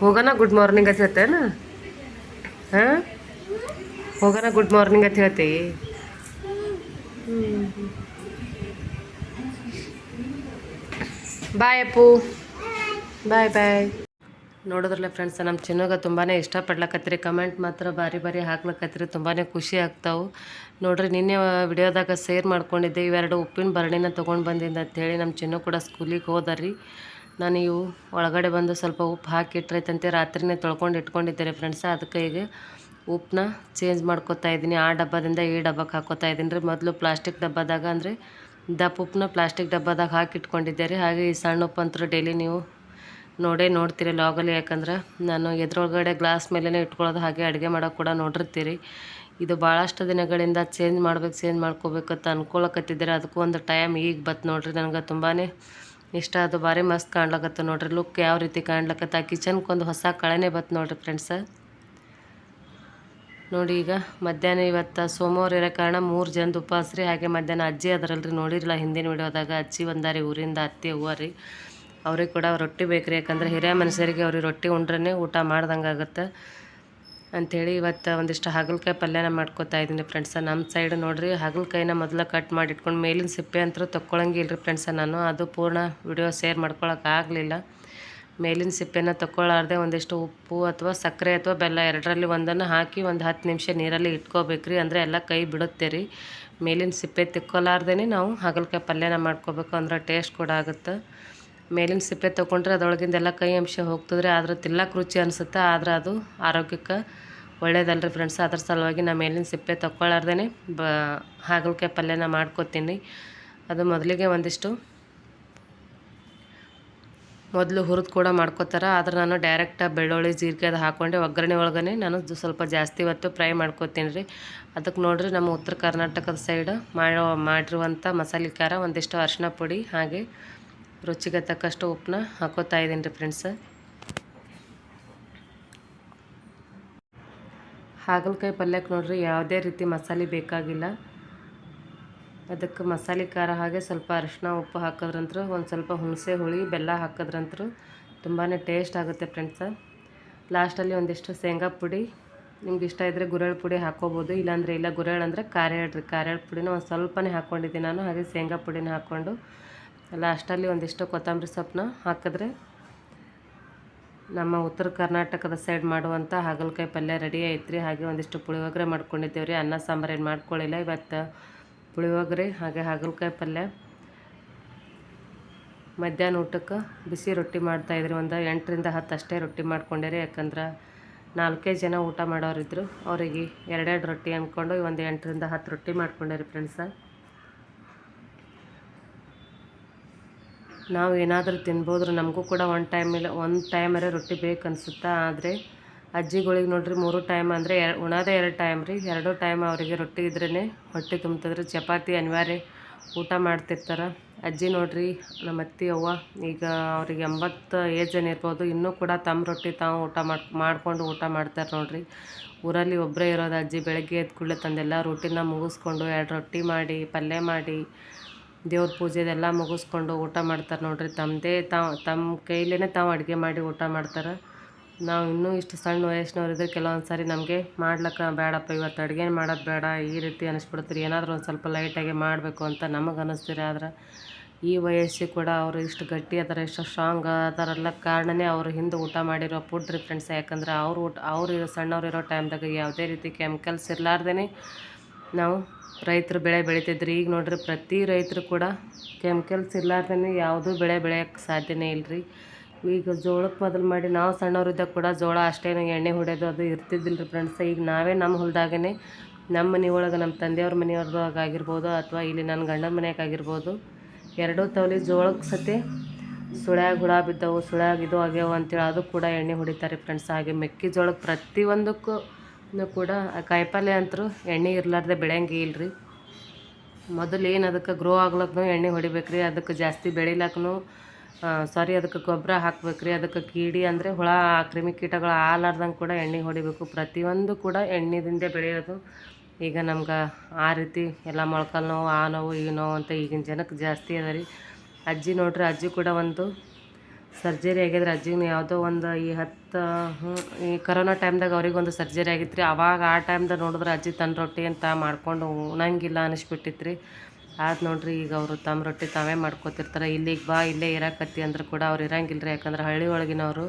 ಹೋಗೋಣ ಗುಡ್ ಮಾರ್ನಿಂಗ್ ಅಂತ ಹೇಳ್ತೇನ ಹಾಂ? ಹೋಗೋಣ ಗುಡ್ ಮಾರ್ನಿಂಗ್ ಅಂತ ಹೇಳ್ತೀ. ಬಾಯ್ ಅಪ್ಪು. ಬಾಯ್ ಬಾಯ್ ನೋಡಿದ್ರಲ್ಲ ಫ್ರೆಂಡ್ಸ್ ನಮ್ಮ ಚಿನ್ನಗ ತುಂಬಾ ಇಷ್ಟಪಡ್ಲಕತ್ರಿ ಕಮೆಂಟ್ ಮಾತ್ರ ಬಾರಿ ಬಾರಿ ಹಾಕ್ಲಕತ್ರಿ ತುಂಬಾ ಖುಷಿ ಆಗ್ತಾವೆ. ನೋಡ್ರಿ, ನಿನ್ನೆ ವಿಡಿಯೋದಾಗ ಸೇರ್ ಮಾಡ್ಕೊಂಡಿದ್ದೆ. ಇವೆರಡು ಉಪ್ಪಿನ ಬರಣಿನ ತೊಗೊಂಡು ಬಂದಿದ್ದೆ ಅಂಥೇಳಿ ನಮ್ಮ ಚಿನ್ನು ಕೂಡ ಸ್ಕೂಲಿಗೆ ಹೋದರಿ. ನಾನು ಇವು ಒಳಗಡೆ ಬಂದು ಸ್ವಲ್ಪ ಉಪ್ಪು ಹಾಕಿ ಇಟ್ಟಿರ್ತಂತೆ ರಾತ್ರಿನೇ ತೊಳ್ಕೊಂಡು ಇಟ್ಕೊಂಡಿದ್ದೆ ರೀ ಫ್ರೆಂಡ್ಸ್ ಅದಕ್ಕೆ ಈಗ ಉಪ್ಪನ್ನ ಚೇಂಜ್ ಮಾಡ್ಕೊತಾ ಇದ್ದೀನಿ. ಆ ಡಬ್ಬದಿಂದ ಈ ಡಬ್ಬಕ್ಕೆ ಹಾಕೋತಾ ಇದ್ದೀನಿ ರೀ. ಮೊದಲು ಪ್ಲಾಸ್ಟಿಕ್ ಡಬ್ಬದಾಗ ಅಂದರೆ ದಪ್ಪ ಉಪ್ಪನ್ನ ಪ್ಲಾಸ್ಟಿಕ್ ಡಬ್ಬದಾಗ ಹಾಕಿ ಇಟ್ಕೊಂಡಿದ್ದೆ ರೀ. ಹಾಗೆ ಈ ಸಣ್ಣ ಉಪ್ಪು ಅಂತೂ ಡೈಲಿ ನೀವು ನೋಡೇ ನೋಡ್ತೀರಿ ಲಾಗಲ್ಲಿ ಯಾಕಂದ್ರೆ ನಾನು ಎದುರೊಳಗಡೆ ಗ್ಲಾಸ್ ಮೇಲೇ ಇಟ್ಕೊಳ್ಳೋದು ಹಾಗೆ ಅಡುಗೆ ಮಾಡೋಕೆ ಕೂಡ ನೋಡಿರ್ತೀರಿ. ಇದು ಭಾಳಷ್ಟು ದಿನಗಳಿಂದ ಚೇಂಜ್ ಮಾಡ್ಬೇಕು ಚೇಂಜ್ ಮಾಡ್ಕೋಬೇಕಂತ ಅನ್ಕೊಳಕತ್ತಿದ್ದೀರಿ. ಅದಕ್ಕೂ ಒಂದು ಟೈಮ್ ಈಗ ಬತ್ತು ನೋಡ್ರಿ, ನನಗೆ ತುಂಬಾ ಇಷ್ಟ. ಅದು ಭಾರಿ ಮಸ್ತ್ ಕಾಣ್ಲಕತ್ತ ನೋಡ್ರಿ. ಲುಕ್ ಯಾವ ರೀತಿ ಕಾಣ್ಲಕತ್ತ. ಕಿಚನ್ಗೆ ಒಂದು ಹೊಸ ಕಳೆನೇ ಬತ್ತು ನೋಡ್ರಿ ಫ್ರೆಂಡ್ಸ ನೋಡಿ ಈಗ ಮಧ್ಯಾಹ್ನ ಇವತ್ತು ಸೋಮವಾರ ಇರೋ ಕಾರಣ ಮೂರು ಜನದ ಉಪವಾಸ ರೀ ಹಾಗೆ ಮಧ್ಯಾಹ್ನ ಅಜ್ಜಿ ಅದರಲ್ರಿ ನೋಡಿರಲ್ಲ ಹಿಂದಿನ ವಿಡಿಯೋದಾಗ. ಅಜ್ಜಿ ಒಂದಾರಿ ಊರಿಂದ, ಅತ್ತೆ ಹೂವ ರೀ ಅವ್ರಿಗೆ ಕೂಡ ರೊಟ್ಟಿ ಬೇಕು ರೀ ಯಾಕಂದ್ರೆ ಹಿರಿಯ ಮನುಷ್ಯರಿಗೆ ಅವ್ರಿಗೆ ರೊಟ್ಟಿ ಉಂಡ್ರೇ ಊಟ ಮಾಡ್ದಂಗೆ ಆಗುತ್ತೆ. ಅಂಥೇಳಿ ಇವತ್ತು ಒಂದಿಷ್ಟು ಹಾಗಲಕಾಯಿ ಪಲ್ಯನ ಮಾಡ್ಕೋತಾ ಇದ್ದೀನಿ ಫ್ರೆಂಡ್ಸ ನಮ್ಮ ಸೈಡ್ ನೋಡ್ರಿ, ಹಾಗಲಕಾಯಿನ ಮೊದಲು ಕಟ್ ಮಾಡಿ ಇಟ್ಕೊಂಡು ಮೇಲಿನ ಸಿಪ್ಪೆ ಅಂತೂ ತೊಗೊಳಂಗಿಲ್ಲ ರೀ ಫ್ರೆಂಡ್ಸ ನಾನು ಅದು ಪೂರ್ಣ ವಿಡಿಯೋ ಶೇರ್ ಆಗಲಿಲ್ಲ. ಮೇಲಿನ ಸಿಪ್ಪೆನ ತಕ್ಕೊಳಾರದೆ ಒಂದಿಷ್ಟು ಉಪ್ಪು ಅಥವಾ ಸಕ್ಕರೆ ಅಥವಾ ಬೆಲ್ಲ ಎರಡರಲ್ಲಿ ಒಂದನ್ನು ಹಾಕಿ ಒಂದು ಹತ್ತು ನಿಮಿಷ ನೀರಲ್ಲಿ ಇಟ್ಕೋಬೇಕ್ರಿ, ಅಂದರೆ ಎಲ್ಲ ಕೈ ಬಿಡುತ್ತೆ ರೀ. ಮೇಲಿನ ಸಿಪ್ಪೆ ತಿಕ್ಕೊಲಾರ್ದೇ ನಾವು ಹಾಗಲಕಾಯಿ ಪಲ್ಯನ ಮಾಡ್ಕೋಬೇಕು ಅಂದ್ರೆ ಟೇಸ್ಟ್ ಕೂಡ ಆಗುತ್ತೆ. ಮೇಲಿನ ಸಿಪ್ಪೆ ತೊಗೊಂಡ್ರೆ ಅದರೊಳಗಿಂದೆಲ್ಲ ಕೈ ಅಂಶ ಹೋಗ್ತದ್ರಿ ಆದ್ರೆ ತಿಲ್ಲಕ್ ರುಚಿ ಅನಿಸುತ್ತೆ? ಆದ್ರೆ ಅದು ಆರೋಗ್ಯಕ್ಕೆ ಒಳ್ಳೇದಲ್ರಿ ಫ್ರೆಂಡ್ಸ್ ಅದ್ರ ಸಲುವಾಗಿ ನಾ ಮೇಲಿನ ಸಿಪ್ಪೆ ತೊಗೊಳ್ಳಾರ್ದೇ ಬ, ಹಾಗಲಕಾಯಿ ಪಲ್ಯನ ಮಾಡ್ಕೊತೀನಿ. ಅದು ಮೊದಲಿಗೆ ಒಂದಿಷ್ಟು ಮೊದಲು ಹುರಿದು ಕೂಡ ಮಾಡ್ಕೋತಾರೆ. ಆದ್ರೆ ನಾನು ಡೈರೆಕ್ಟ್ ಬೆಳ್ಳುಳ್ಳಿ, ಜೀರಿಗೆ ಅದು ಹಾಕ್ಕೊಂಡೆ ಒಗ್ಗರಣೆ ಒಳಗನೆ ನಾನು ಸ್ವಲ್ಪ ಜಾಸ್ತಿ ಹೊತ್ತು ಫ್ರೈ ಮಾಡ್ಕೋತೀನಿ ರೀ. ಅದಕ್ಕೆ ನೋಡ್ರಿ ನಮ್ಮ ಉತ್ತರ ಕರ್ನಾಟಕದ ಸೈಡ್ ಮಾಡೋ ಮಾಡಿರುವಂಥ ಮಸಾಲೆ ಖಾರ ಒಂದಿಷ್ಟು ಅರಿಶಿನ ಪುಡಿ ಹಾಗೆ ರುಚಿಗೆ ತಕ್ಕಷ್ಟು ಉಪ್ಪನ್ನ ಹಾಕೋತಾ ಇದ್ದೀನಿ ರೀ ಫ್ರೆಂಡ್ಸ್ ಹಾಗಲಕಾಯಿ ಪಲ್ಯಕ್ಕೆ ನೋಡ್ರಿ, ಯಾವುದೇ ರೀತಿ ಮಸಾಲೆ ಬೇಕಾಗಿಲ್ಲ. ಅದಕ್ಕೆ ಮಸಾಲೆ ಖಾರ ಹಾಗೆ ಸ್ವಲ್ಪ ಅರಿಶಿನ ಉಪ್ಪು ಹಾಕೋದ್ರಂತ್ರ, ಒಂದು ಸ್ವಲ್ಪ ಹುಣಸೆ ಹುಳಿ, ಬೆಲ್ಲ ಹಾಕೋದ್ರಂತ್ರ ತುಂಬಾ ಟೇಸ್ಟ್ ಆಗುತ್ತೆ ಫ್ರೆಂಡ್ಸ ಲಾಸ್ಟಲ್ಲಿ ಒಂದಿಷ್ಟು ಶೇಂಗಾ ಪುಡಿ. ನಿಮ್ಗೆ ಇಷ್ಟ ಇದ್ದರೆ ಗುರೆಳ್ ಪುಡಿ ಹಾಕೋಬೋದು, ಇಲ್ಲಾಂದರೆ ಇಲ್ಲ ಗುರೆಳ್ ಅಂದರೆ ಖಾರ ರೀ ಖಾರೇಳ್ ಪುಡಿನ ಒಂದು ಸ್ವಲ್ಪನೇ ಹಾಕ್ಕೊಂಡಿದ್ದೀನಿ ನಾನು, ಹಾಗೆ ಶೇಂಗಾ ಪುಡಿನ ಹಾಕ್ಕೊಂಡು ಲಾಸ್ಟಲ್ಲಿ ಒಂದಿಷ್ಟು ಕೊತ್ತಂಬರಿ ಸೊಪ್ಪನ್ನ ಹಾಕಿದ್ರೆ ನಮ್ಮ ಉತ್ತರ ಕರ್ನಾಟಕದ ಸೈಡ್ ಮಾಡುವಂಥ ಹಾಗಲಕಾಯಿ ಪಲ್ಯ ರೆಡಿ ಐತ್ರಿ. ಹಾಗೆ ಒಂದಿಷ್ಟು ಪುಳಿಯೋಗರೆ ಮಾಡ್ಕೊಂಡಿದ್ದೇವೆ ರೀ ಅನ್ನ, ಸಾಂಬಾರು ಏನು ಮಾಡ್ಕೊಳ್ಳಿಲ್ಲ ಇವತ್ತು ಪುಳಿಯೋಗರೆ ಹಾಗೆ ಹಾಗಲಕಾಯಿ ಪಲ್ಯ. ಮಧ್ಯಾಹ್ನ ಊಟಕ್ಕೆ ಬಿಸಿ ರೊಟ್ಟಿ ಮಾಡ್ತಾಯಿದ್ರಿ ಒಂದು ಎಂಟರಿಂದ ಹತ್ತು ಅಷ್ಟೇ ರೊಟ್ಟಿ ಮಾಡ್ಕೊಂಡೆ ರೀ ಯಾಕಂದ್ರೆ ನಾಲ್ಕೇ ಜನ ಊಟ ಮಾಡೋರಿದ್ರು. ಅವರಿಗೆ ಎರಡೆರಡು ರೊಟ್ಟಿ ಅಂದ್ಕೊಂಡು ಒಂದು ಎಂಟರಿಂದ ಹತ್ತು ರೊಟ್ಟಿ ಮಾಡ್ಕೊಂಡೆ ರೀ ಫ್ರೆಂಡ್ಸ ನಾವು ಏನಾದರೂ ತಿನ್ಬೋದ್ರೆ ನಮಗೂ ಕೂಡ ಒಂದು ಟೈಮಲ್ಲಿ ಒಂದು ಟೈಮರೆ ರೊಟ್ಟಿ ಬೇಕು ಅನ್ಸುತ್ತಾ ಆದರೆ ಅಜ್ಜಿಗಳಿಗೆ ನೋಡಿರಿ ಮೂರು ಟೈಮ್ ಅಂದರೆ ಎರ, ಉಣೋದೇ ಎರಡು ಟೈಮ್ ರೀ. ಎರಡು ಟೈಮ್ ಅವರಿಗೆ ರೊಟ್ಟಿ ಇದ್ರೇ ಹೊಟ್ಟೆ ತುಂಬ್ತದ್ರೆ. ಚಪಾತಿ ಅನಿವಾರ್ಯ ಊಟ ಮಾಡ್ತಿರ್ತಾರೆ. ಅಜ್ಜಿ ನೋಡಿರಿ ನಮ್ಮ ಅತ್ತಿ ಅವ್ವ ಈಗ ಅವ್ರಿಗೆ ಎಂಬತ್ತು ಏಜ್ ಏನ್ ಇರ್ಬೋದು ಇನ್ನೂ ಕೂಡ ತಮ್ಮ ರೊಟ್ಟಿ ತಾವು ಊಟ ಮಾಡಿ, ಮಾಡಿಕೊಂಡು ಊಟ ಮಾಡ್ತಾರೆ ನೋಡಿರಿ. ಊರಲ್ಲಿ ಒಬ್ಬರೇ ಇರೋದು ಅಜ್ಜಿ ಬೆಳಗ್ಗೆ ಎದ್ದು ಕೂಡಲೇ ತಂದೆಲ್ಲ ರೊಟ್ಟಿನ ಮುಗಿಸ್ಕೊಂಡು ಎರಡು ರೊಟ್ಟಿ ಮಾಡಿ, ಪಲ್ಯ ಮಾಡಿ ದೇವ್ರ ಪೂಜೆದೆಲ್ಲ ಮುಗಿಸ್ಕೊಂಡು ಊಟ ಮಾಡ್ತಾರೆ ನೋಡಿರಿ. ತಮ್ಮದೇ ತಾವು ತಮ್ಮ ಕೈಲೇ ತಾವು ಅಡುಗೆ ಮಾಡಿ ಊಟ ಮಾಡ್ತಾರೆ. ನಾವು ಇನ್ನೂ ಇಷ್ಟು ಸಣ್ಣ ವಯಸ್ಸಿನವರಿದ್ರೆ ಕೆಲವೊಂದು ಸಾರಿ ನಮಗೆ ಮಾಡ್ಲಿಕ್ಕೆ ಬೇಡಪ್ಪ, ಇವತ್ತು ಅಡುಗೆ ಮಾಡೋದು ಬೇಡ, ಈ ರೀತಿ ಅನಿಸ್ಬಿಡ್ತೀರಿ ಏನಾದರೂ ಒಂದು ಸ್ವಲ್ಪ ಲೈಟಾಗಿ ಮಾಡಬೇಕು ಅಂತ ನಮಗೆ ಅನ್ನಿಸ್ತೀರಿ ಆದ್ರೆ ಈ ವಯಸ್ಸಿಗೆ ಕೂಡ ಅವರು ಇಷ್ಟು ಗಟ್ಟಿ ಅದರ, ಇಷ್ಟು ಸ್ಟ್ರಾಂಗ್ ಅದಾರಲ್ಲ ಕಾರಣನೇ ಅವರು ಹಿಂದೆ ಊಟ ಮಾಡಿರೋ ಫುಡ್ ರೀ ಫ್ರೆಂಡ್ಸ್ ಯಾಕಂದ್ರೆ ಅವ್ರು ಊಟ, ಅವರು ಇರೋ ಸಣ್ಣವ್ರು ಇರೋ ಟೈಮ್ದಾಗ ಯಾವುದೇ ರೀತಿ ಕೆಮಿಕಲ್ಸ್ ಇರಲಾರ್ದೇ ನಾವು ರೈತರು ಬೆಳೆ ಬೆಳೀತಿದ್ರು. ಈಗ ನೋಡ್ರಿ ಪ್ರತಿ ರೈತರು ಕೂಡ ಕೆಮಿಕಲ್ಸ್ ಇರ್ಲಾರ್ದೇ ಯಾವುದೂ ಬೆಳೆ ಬೆಳೆಯೋಕ್ಕೆ ಸಾಧ್ಯನೇ ಇಲ್ಲರಿ ಈಗ ಜೋಳಕ್ಕೆ ಮೊದಲು ಮಾಡಿ ನಾವು ಸಣ್ಣವರಿದ್ದಾಗ ಕೂಡ ಜೋಳ ಅಷ್ಟೇನು ಎಣ್ಣೆ ಹೊಡೆಯೋದು ಅದು ಇರ್ತಿದ್ದಿಲ್ಲ ರೀ ಫ್ರೆಂಡ್ಸ್. ಈಗ ನಾವೇ ನಮ್ಮ ಹೊಲದಾಗೇ ನಮ್ಮ ಮನೆ ಒಳಗೆ ನಮ್ಮ ತಂದೆಯವ್ರ ಮನೆಯವ್ರದಾಗ ಆಗಿರ್ಬೋದು ಅಥವಾ ಇಲ್ಲಿ ನನ್ನ ಗಂಡನ ಮನೆಯಾಗ ಆಗಿರ್ಬೋದು ಎರಡೂ ತವಲಿ ಜೋಳಕ್ಕೆ ಸತಿ ಸುಳ್ಯಾಗ ಹುಳ ಬಿದ್ದವು, ಸುಳ್ಯಾಗ ಇದು ಆಗ್ಯಾವ ಅಂತೇಳಿ ಅದು ಕೂಡ ಎಣ್ಣೆ ಹೊಡಿತಾರೆ ಫ್ರೆಂಡ್ಸ್. ಹಾಗೆ ಮೆಕ್ಕೆಜೋಳಕ್ಕೆ ಪ್ರತಿಯೊಂದಕ್ಕೂ ಕೂಡ ಆ ಕಾಯಿಪಲ್ಯ ಅಂತೂ ಎಣ್ಣೆ ಇರ್ಲಾರ್ದೆ ಬೆಳೆಯಂಗೆ ಇಲ್ರಿ. ಮೊದಲು ಏನು ಅದಕ್ಕೆ ಗ್ರೋ ಆಗ್ಲಕ್ಕೂ ಎಣ್ಣೆ ಹೊಡಿಬೇಕು ರೀ ಅದಕ್ಕೆ ಜಾಸ್ತಿ ಬೆಳಿಲಕ್ಕೂ ಸಾರಿ ಅದಕ್ಕೆ ಗೊಬ್ಬರ ಹಾಕ್ಬೇಕು ರೀ ಅದಕ್ಕೆ ಕೀಡಿ ಅಂದರೆ ಹುಳ ಕ್ರಿಮಿಕೀಟಗಳು ಆಲಾರ್ದಂಗೆ ಕೂಡ ಎಣ್ಣೆ ಹೊಡಿಬೇಕು. ಪ್ರತಿಯೊಂದು ಕೂಡ ಎಣ್ಣೆದಿಂದೇ ಬೆಳೆಯೋದು. ಈಗ ನಮ್ಗೆ ಆ ರೀತಿ ಎಲ್ಲ ಮೊಳ್ಕಾಲು ನೋವು, ಆ ನೋವು, ಈ ನೋವು ಅಂತ ಈಗಿನ ಜನಕ್ಕೆ ಜಾಸ್ತಿ ಅದ ರೀ. ಅಜ್ಜಿ ನೋಡ್ರಿ, ಅಜ್ಜಿ ಕೂಡ ಒಂದು ಸರ್ಜರಿ ಆಗಿದ್ರೆ ಅಜ್ಜಿಗೆ ಯಾವುದೋ ಒಂದು ಈ ಹತ್ತು ಈ ಕರೋನಾ ಟೈಮ್ದಾಗ ಅವ್ರಿಗೊಂದು ಸರ್ಜರಿ ಆಗಿತ್ತು ರೀ ಅವಾಗ ಆ ಟೈಮ್ದಾಗ ನೋಡಿದ್ರೆ ಅಜ್ಜಿ ತನ್ನ ರೊಟ್ಟಿ ಅಂತ ಮಾಡ್ಕೊಂಡು ಉಣಂಗಿಲ್ಲ ಅನಿಸ್ಬಿಟ್ಟಿತ್ತು ರೀ ಆದ್ ನೋಡ್ರಿ, ಈಗ ಅವರು ತಮ್ಮ ರೊಟ್ಟಿ ತಾವೇ ಮಾಡ್ಕೊತಿರ್ತಾರೆ. ಇಲ್ಲಿಗೆ ಬಾ, ಇಲ್ಲೇ ಇರಾಕತ್ತಿ ಅಂದ್ರೆ ಕೂಡ ಅವ್ರು ಇರಂಗಿಲ್ಲ ರೀ ಯಾಕಂದ್ರೆ ಹಳ್ಳಿ ಒಳಗಿನವರು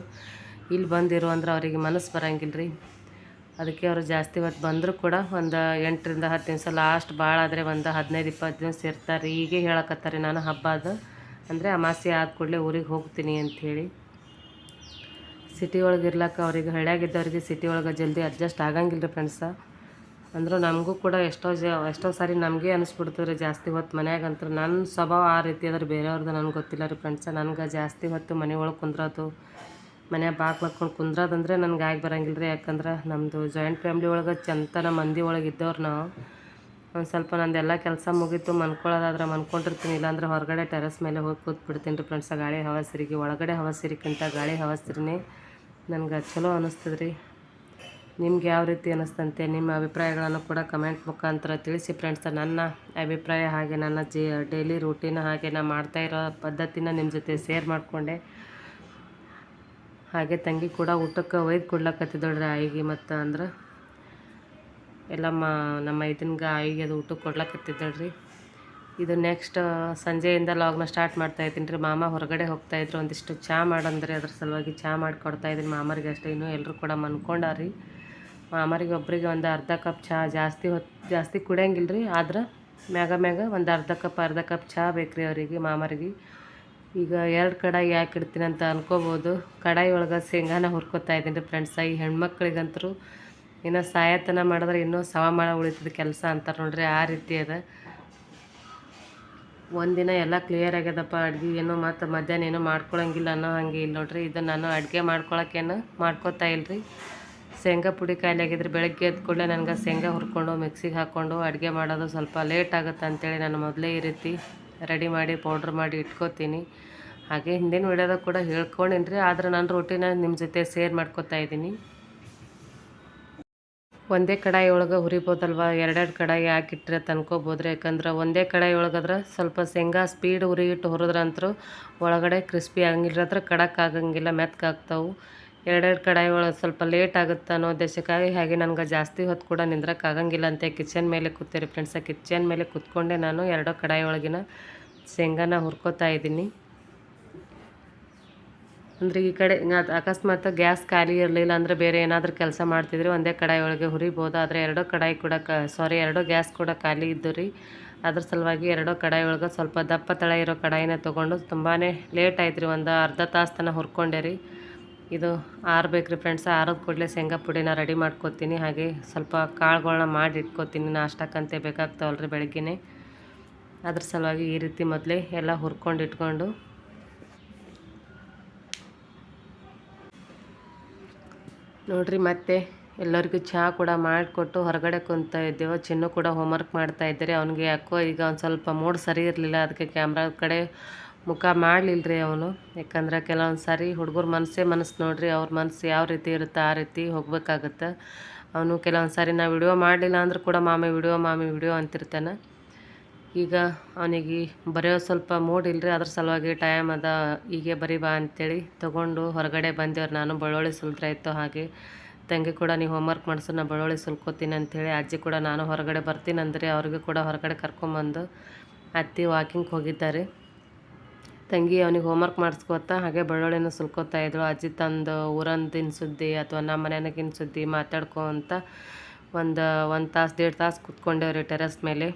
ಇಲ್ಲಿ ಬಂದಿರು ಅಂದ್ರೆ ಅವರಿಗೆ ಮನಸ್ಸು ಬರಂಗಿಲ್ಲ ರೀ ಅದಕ್ಕೆ ಅವರು ಜಾಸ್ತಿ ಹೊತ್ತು ಬಂದರೂ ಕೂಡ ಒಂದು ಎಂಟರಿಂದ ಹತ್ತು ದಿವಸ ಲಾಸ್ಟ್ ಭಾಳ ಆದರೆ ಒಂದು ಹದಿನೈದು, ಇಪ್ಪತ್ತು ದಿವಸ ಇರ್ತಾರೆ. ಈಗೇ ಹೇಳಕತ್ತಾರೆ ನಾನು ಹಬ್ಬ ಅದು. ಅಂದರೆ ಅಮಾಸೆ ಆದ ಕೂಡಲೇ ಊರಿಗೆ ಹೋಗ್ತೀನಿ ಅಂಥೇಳಿ ಸಿಟಿ ಒಳಗೆ ಇರ್ಲಕ್ಕ ಅವ್ರಿಗೆ, ಹಳ್ಳಿಯಾಗಿದ್ದವ್ರಿಗೆ ಸಿಟಿ ಒಳಗೆ ಜಲ್ದಿ ಅಡ್ಜಸ್ಟ್ ಆಗಂಗಿಲ್ಲ ರೀ ಫ್ರೆಂಡ್ಸ ಅಂದರೂ ನಮಗೂ ಕೂಡ ಎಷ್ಟೋ ಜ, ಎಷ್ಟೋ ಸಾರಿ ನಮಗೆ ಅನಿಸ್ಬಿಡ್ತದೆ ಜಾಸ್ತಿ ಹೊತ್ತು ಮನ್ಯಾಗ ಅಂತ ನನ್ನ ಸ್ವಭಾವ ಆ ರೀತಿ ಅದ್ರ ಬೇರೆಯವ್ರದ್ದು ನನಗೆ ಗೊತ್ತಿಲ್ಲ ರೀ ಫ್ರೆಂಡ್ಸ ನನಗೆ ಜಾಸ್ತಿ ಹೊತ್ತು ಮನೆ ಒಳಗೆ ಕುಂದ್ರೋದು ಮನ್ಯಾಗ ಬಾಗ್ಲು ಹಾಕ್ಕೊಂಡು ಕುಂದ್ರೋದಂದ್ರೆ ನನಗೆ ಆಗಿ ಬರಂಗಿಲ್ಲ ರೀ ಯಾಕಂದ್ರೆ ನಮ್ಮದು ಜಾಯಿಂಟ್ ಫ್ಯಾಮ್ಲಿ ಒಳಗೆ ಚಂತನ ಮಂದಿ ಒಳಗೆ ಇದ್ದವ್ರು ನಾವು. ಒಂದು ಸ್ವಲ್ಪ ನಂದೆಲ್ಲ ಕೆಲಸ ಮುಗೀತು ಮನ್ಕೊಳ್ಳೋದಾದ್ರೆ ಮನ್ಕೊಂಡಿರ್ತೀನಿ. ಇಲ್ಲಾಂದ್ರೆ ಹೊರಗಡೆ ಟೆರೆಸ್ ಮೇಲೆ ಹೋಗಿ ಕೂತ್ಬಿಡ್ತೀನಿ ರೀ ಫ್ರೆಂಡ್ಸ್ ಗಾಳಿ ಹವಾಸಿರಿಗೆ ಒಳಗಡೆ ಹವಾಸಿರಿಕ್ಕಿಂತ ಗಾಳಿ ಹವಾಸಿರಿನೇ ನನಗೆ ಚಲೋ ಅನ್ನಿಸ್ತದೆ ರೀ ನಿಮ್ಗೆ ಯಾವ ರೀತಿ ಅನ್ನಿಸ್ತಂತೆ ನಿಮ್ಮ ಅಭಿಪ್ರಾಯಗಳನ್ನು ಕೂಡ ಕಮೆಂಟ್ ಮುಖಾಂತರ ತಿಳಿಸಿ ಫ್ರೆಂಡ್ಸ್ ನನ್ನ ಅಭಿಪ್ರಾಯ ಹಾಗೆ, ನನ್ನ ಜಿ ಡೈಲಿ ರೂಟೀನ್ ಹಾಗೆ ನಾನು ಮಾಡ್ತಾ ಇರೋ ಪದ್ಧತಿನ ನಿಮ್ಮ ಜೊತೆ ಶೇರ್ ಮಾಡಿಕೊಂಡೆ. ಹಾಗೆ ತಂಗಿ ಕೂಡ ಊಟಕ್ಕೆ ಒಯ್ದು ಕೊಡ್ಲಕತ್ತಿದ್ದಳ್ರಿ ಆಯಿಗೆ ಮತ್ತು ಅಂದ್ರೆ ಎಲ್ಲ ಮ, ನಮ್ಮ ಇದನ್ಗೆ ಆಯಿಗೆ ಅದು ಊಟಕ್ಕೆ ಕೊಡ್ಲಕತ್ತಿದ್ದಳ್ರಿ ಇದು ನೆಕ್ಸ್ಟ್ ಸಂಜೆಯಿಂದ ಲಾಗ್ನ ಸ್ಟಾರ್ಟ್ ಮಾಡ್ತಾ ಇದ್ದೀನಿ ರೀ. ಮಾಮ ಹೊರಗಡೆ ಹೋಗ್ತಾ ಇದ್ರು, ಒಂದಿಷ್ಟು ಚಹಾ ಮಾಡಂದ್ರೆ ಅದ್ರ ಸಲುವಾಗಿ ಚಹಾ ಮಾಡಿ ಕೊಡ್ತಾ ಇದ್ದೀನಿ. ಮಾಮರಿಗೆ ಅಷ್ಟೇ, ಇನ್ನೂ ಎಲ್ಲರೂ ಕೂಡ ಮನ್ಕೊಂಡಾರಿ ಮಾಮರಿಗೆ ಒಬ್ಬರಿಗೆ ಒಂದು ಅರ್ಧ ಕಪ್ ಚಹಾ ಜಾಸ್ತಿ ಹೊತ್ತು ಜಾಸ್ತಿ ಕುಡಿಯಂಗಿಲ್ಲ ರೀ. ಆದ್ರೆ ಮ್ಯಾಗ ಮ್ಯಾಗ ಒಂದು ಅರ್ಧ ಕಪ್ ಅರ್ಧ ಕಪ್ ಚಹಾ ಬೇಕು ರೀ ಅವರಿಗೆ, ಮಾಮರಿಗೆ. ಈಗ ಎರಡು ಕಡಾಯಿ ಯಾಕೆ ಇಡ್ತೀನಿ ಅಂತ ಅನ್ಕೋಬೋದು. ಕಡಾಯಿ ಒಳಗೆ ಶೇಂಗಾನ ಹುರ್ಕೊತಾ ಇದ್ದೀನಿ ರೀ ಫ್ರೆಂಡ್ಸ್ ಈ ಹೆಣ್ಮಕ್ಳಿಗಂತರೂ ಇನ್ನೂ ಸಾಯತನ ಮಾಡಿದ್ರೆ ಇನ್ನೂ ಸವ ಮಾಡ ಉಳಿತದ ಕೆಲಸ ಅಂತಾರೆ ನೋಡ್ರಿ, ಆ ರೀತಿ ಅದ. ಒಂದಿನ ಎಲ್ಲ ಕ್ಲಿಯರ್ ಆಗ್ಯದಪ್ಪ ಅಡ್ಗೆ, ಏನು ಮತ್ತು ಮಧ್ಯಾಹ್ನ ಏನೂ ಮಾಡ್ಕೊಳಂಗಿಲ್ಲ ಅನ್ನೋ ಹಂಗೆ ಇಲ್ಲ ನೋಡ್ರಿ. ಇದು ನಾನು ಅಡುಗೆ ಮಾಡ್ಕೊಳಕ್ಕೇನು ಮಾಡ್ಕೊತಾ ಇಲ್ರಿ. ಶೇಂಗಾ ಪುಡಿ ಕಾಯಿಲೆ ಆಗಿದ್ರೆ ಬೆಳಗ್ಗೆ ಎದ್ದ ಕೂಡಲೇ ನನಗೆ ಶೇಂಗಾ ಹುರ್ಕೊಂಡು ಮಿಕ್ಸಿಗೆ ಹಾಕ್ಕೊಂಡು ಅಡುಗೆ ಮಾಡೋದು ಸ್ವಲ್ಪ ಲೇಟ್ ಆಗುತ್ತೆ ಅಂತೇಳಿ ನಾನು ಮೊದಲೇ ಈ ರೀತಿ ರೆಡಿ ಮಾಡಿ ಪೌಡ್ರ್ ಮಾಡಿ ಇಟ್ಕೋತೀನಿ. ಹಾಗೆ ಹಿಂದಿನ ವಿಡಿಯೋದಾಗ ಕೂಡ ಹೇಳ್ಕೊಂಡಿನಿ ರೀ ಆದ್ರೆ ನಾನು ನಿಮ್ಮ ಜೊತೆ ಶೇರ್ ಮಾಡ್ಕೊತಾ ಇದ್ದೀನಿ. ಒಂದೇ ಕಡಾಯಿ ಒಳಗೆ ಹುರಿಬೋದಲ್ವ? ಎರಡೆರಡು ಕಡಾಯಿ ಹಾಕಿಟ್ರೆ ತನ್ಕೋಬೋದ್ರಿ. ಯಾಕಂದ್ರೆ ಒಂದೇ ಕಡಾಯಿ ಒಳಗಾದ್ರೆ ಸ್ವಲ್ಪ ಶೇಂಗಾ ಸ್ಪೀಡ್ ಉರಿ ಇಟ್ಟು ಹುರಿದ್ರಂತರೂ ಒಳಗಡೆ ಕ್ರಿಸ್ಪಿ ಆಗಂಗಿಲ್ಲ ಅಂದ್ರೆ ಕಡಕ್ಕಾಗಂಗಿಲ್ಲ ಆಗಂಗಿಲ್ಲ ಮೆತ್ಕಾಗ್ತಾವೆ ಎರಡೆರಡು ಕಡಾಯಿ ಒಳಗೆ ಸ್ವಲ್ಪ ಲೇಟ್ ಆಗುತ್ತೆ ಅನ್ನೋ ಉದ್ದೇಶಕ್ಕಾಗಿ ಹಾಗೆ ನನಗೆ ಜಾಸ್ತಿ ಹೊತ್ತು ಕೂಡ ನಿಂದ್ರಕ್ಕಾಗಂಗಿಲ್ಲ ಅಂತ. ಕಿಚನ್ ಮೇಲೆ ಕೂತೀರಿ ಫ್ರೆಂಡ್ಸ ಕಿಚನ್ ಮೇಲೆ ಕೂತ್ಕೊಂಡೆ ನಾನು ಎರಡೋ ಕಡಾಯಿ ಒಳಗಿನ ಶೇಂಗಾನ ಹುರ್ಕೋತಾ ಇದ್ದೀನಿ. ಅಂದರೆ ಈ ಕಡೆ ಅಕಸ್ಮಾತ್ ಗ್ಯಾಸ್ ಖಾಲಿ ಇರಲಿಲ್ಲ ಅಂದರೆ ಬೇರೆ ಏನಾದರೂ ಕೆಲಸ ಮಾಡ್ತಿದ್ರೆ, ಒಂದೇ ಕಡಾಯಿ ಒಳಗೆ ಹುರಿಬೋದು. ಆದರೆ ಎರಡೂ ಕಡಾಯಿ ಕೂಡ ಕ ಸಾರಿ ಎರಡೂ ಗ್ಯಾಸ್ ಕೂಡ ಖಾಲಿ ಇದ್ದು ರೀ. ಅದ್ರ ಸಲುವಾಗಿ ಎರಡೂ ಕಡಾಯಿ ಒಳಗೆ ಸ್ವಲ್ಪ ದಪ್ಪ ತಳ ಇರೋ ಕಡಾಯಿನ ತೊಗೊಂಡು ತುಂಬಾ ಲೇಟ್ ಆಯ್ತು ರೀ, ಒಂದು ಅರ್ಧ ತಾಸು ತನಕ ಹುರ್ಕೊಂಡೆ ರೀ. ಇದು ಆರ್ಬೇಕು ರೀ ಫ್ರೆಂಡ್ಸ್ ಆರೋದ ಕೂಡಲೇ ಶೇಂಗಾ ಪುಡಿನ ರೆಡಿ ಮಾಡ್ಕೊತೀನಿ. ಹಾಗೆ ಸ್ವಲ್ಪ ಕಾಳುಗಳನ್ನ ಮಾಡಿ ಇಟ್ಕೋತೀನಿ. ನಾಷ್ಟಕ್ಕಂತೆ ಬೇಕಾಗ್ತಾವಲ್ಲ ರೀ ಬೆಳಗ್ಗೆನೆ. ಅದ್ರ ಸಲುವಾಗಿ ಈ ರೀತಿ ಮೊದಲೇ ಎಲ್ಲ ಹುರ್ಕೊಂಡು ಇಟ್ಕೊಂಡು ನೋಡ್ರಿ ಮತ್ತೆ ಎಲ್ಲರಿಗೂ ಚಹಾ ಕೂಡ ಮಾಡಿಕೊಟ್ಟು ಹೊರಗಡೆ ಕುಂತ ಇದ್ದೇವೆ. ಚಿನ್ನು ಕೂಡ ಹೋಮ್ವರ್ಕ್ ಮಾಡ್ತಾ ಇದ್ದಾರೆ. ಅವನಿಗೆ ಯಾಕೋ ಈಗ ಒಂದು ಸ್ವಲ್ಪ ಮೂಡ್ ಸರಿ ಇರಲಿಲ್ಲ. ಅದಕ್ಕೆ ಕ್ಯಾಮ್ರಾ ಕಡೆ ಮುಖ ಮಾಡಲಿಲ್ಲ ರೀ ಅವನು. ಯಾಕಂದ್ರೆ ಕೆಲವೊಂದು ಸಾರಿ ಹುಡುಗರ ಮನಸ್ಸೇ ಮನಸ್ಸು ನೋಡ್ರಿ ಅವ್ರ ಮನಸ್ಸು ಯಾವ ರೀತಿ ಇರುತ್ತೆ ಆ ರೀತಿ ಹೋಗ್ಬೇಕಾಗತ್ತೆ. ಅವನು ಕೆಲವೊಂದು ಸಾರಿ ನಾವು ವಿಡಿಯೋ ಮಾಡಲಿಲ್ಲ ಅಂದ್ರೆ ಕೂಡ ಮಾಮಿ ವಿಡಿಯೋ ಮಾಮಿ ವಿಡಿಯೋ ಅಂತಿರ್ತಾನೆ. ಈಗ ಅವನಿಗೆ ಬರೆಯೋ ಸ್ವಲ್ಪ ಮೂಡ್ ಇಲ್ಲರಿ ಅದ್ರ ಸಲುವಾಗಿ ಟೈಮ್ ಅದ, ಹೀಗೆ ಬರೀ ಬಾ ಅಂತೇಳಿ ತೊಗೊಂಡು ಹೊರಗಡೆ ಬಂದೇವ್ರು. ನಾನು ಬಳ್ಳೊಳ್ಳಿ ಸುಲ್ತ್ರ ಇತ್ತು ಹಾಗೆ. ತಂಗಿ ಕೂಡ ನೀವು ಹೋಮ್ವರ್ಕ್ ಮಾಡಿಸು, ನಾ ಬಳ್ಳೊಳ್ಳಿ ಸುಲ್ಕೋತೀನಿ ಅಂಥೇಳಿ ಅಜ್ಜಿ ಕೂಡ ನಾನು ಹೊರಗಡೆ ಬರ್ತೀನಿ ಅಂದರೆ ಅವ್ರಿಗೆ ಕೂಡ ಹೊರಗಡೆ ಕರ್ಕೊಂಬಂದು ಅತ್ತಿ ವಾಕಿಂಗ್ ಹೋಗಿದ್ದಾರೆ. ತಂಗಿ ಅವನಿಗೆ ಹೋಮ್ವರ್ಕ್ ಮಾಡಿಸ್ಕೋತಾ ಹಾಗೆ ಬೆಳ್ಳುಳ್ಳಿನ ಸುಲ್ಕೋತಾ ಇದ್ಳು. ಅಜ್ಜಿ ತಂದು ಊರಂದಿನ ಸುದ್ದಿ ಅಥವಾ ನಮ್ಮ ಸುದ್ದಿ ಮಾತಾಡ್ಕೊಂತ ಒಂದು ಒಂದು ತಾಸು, ದೇಡ್ ತಾಸು ಕೂತ್ಕೊಂಡೇವ್ರಿ ಟೆರೆಸ್ ಮೇಲೆ.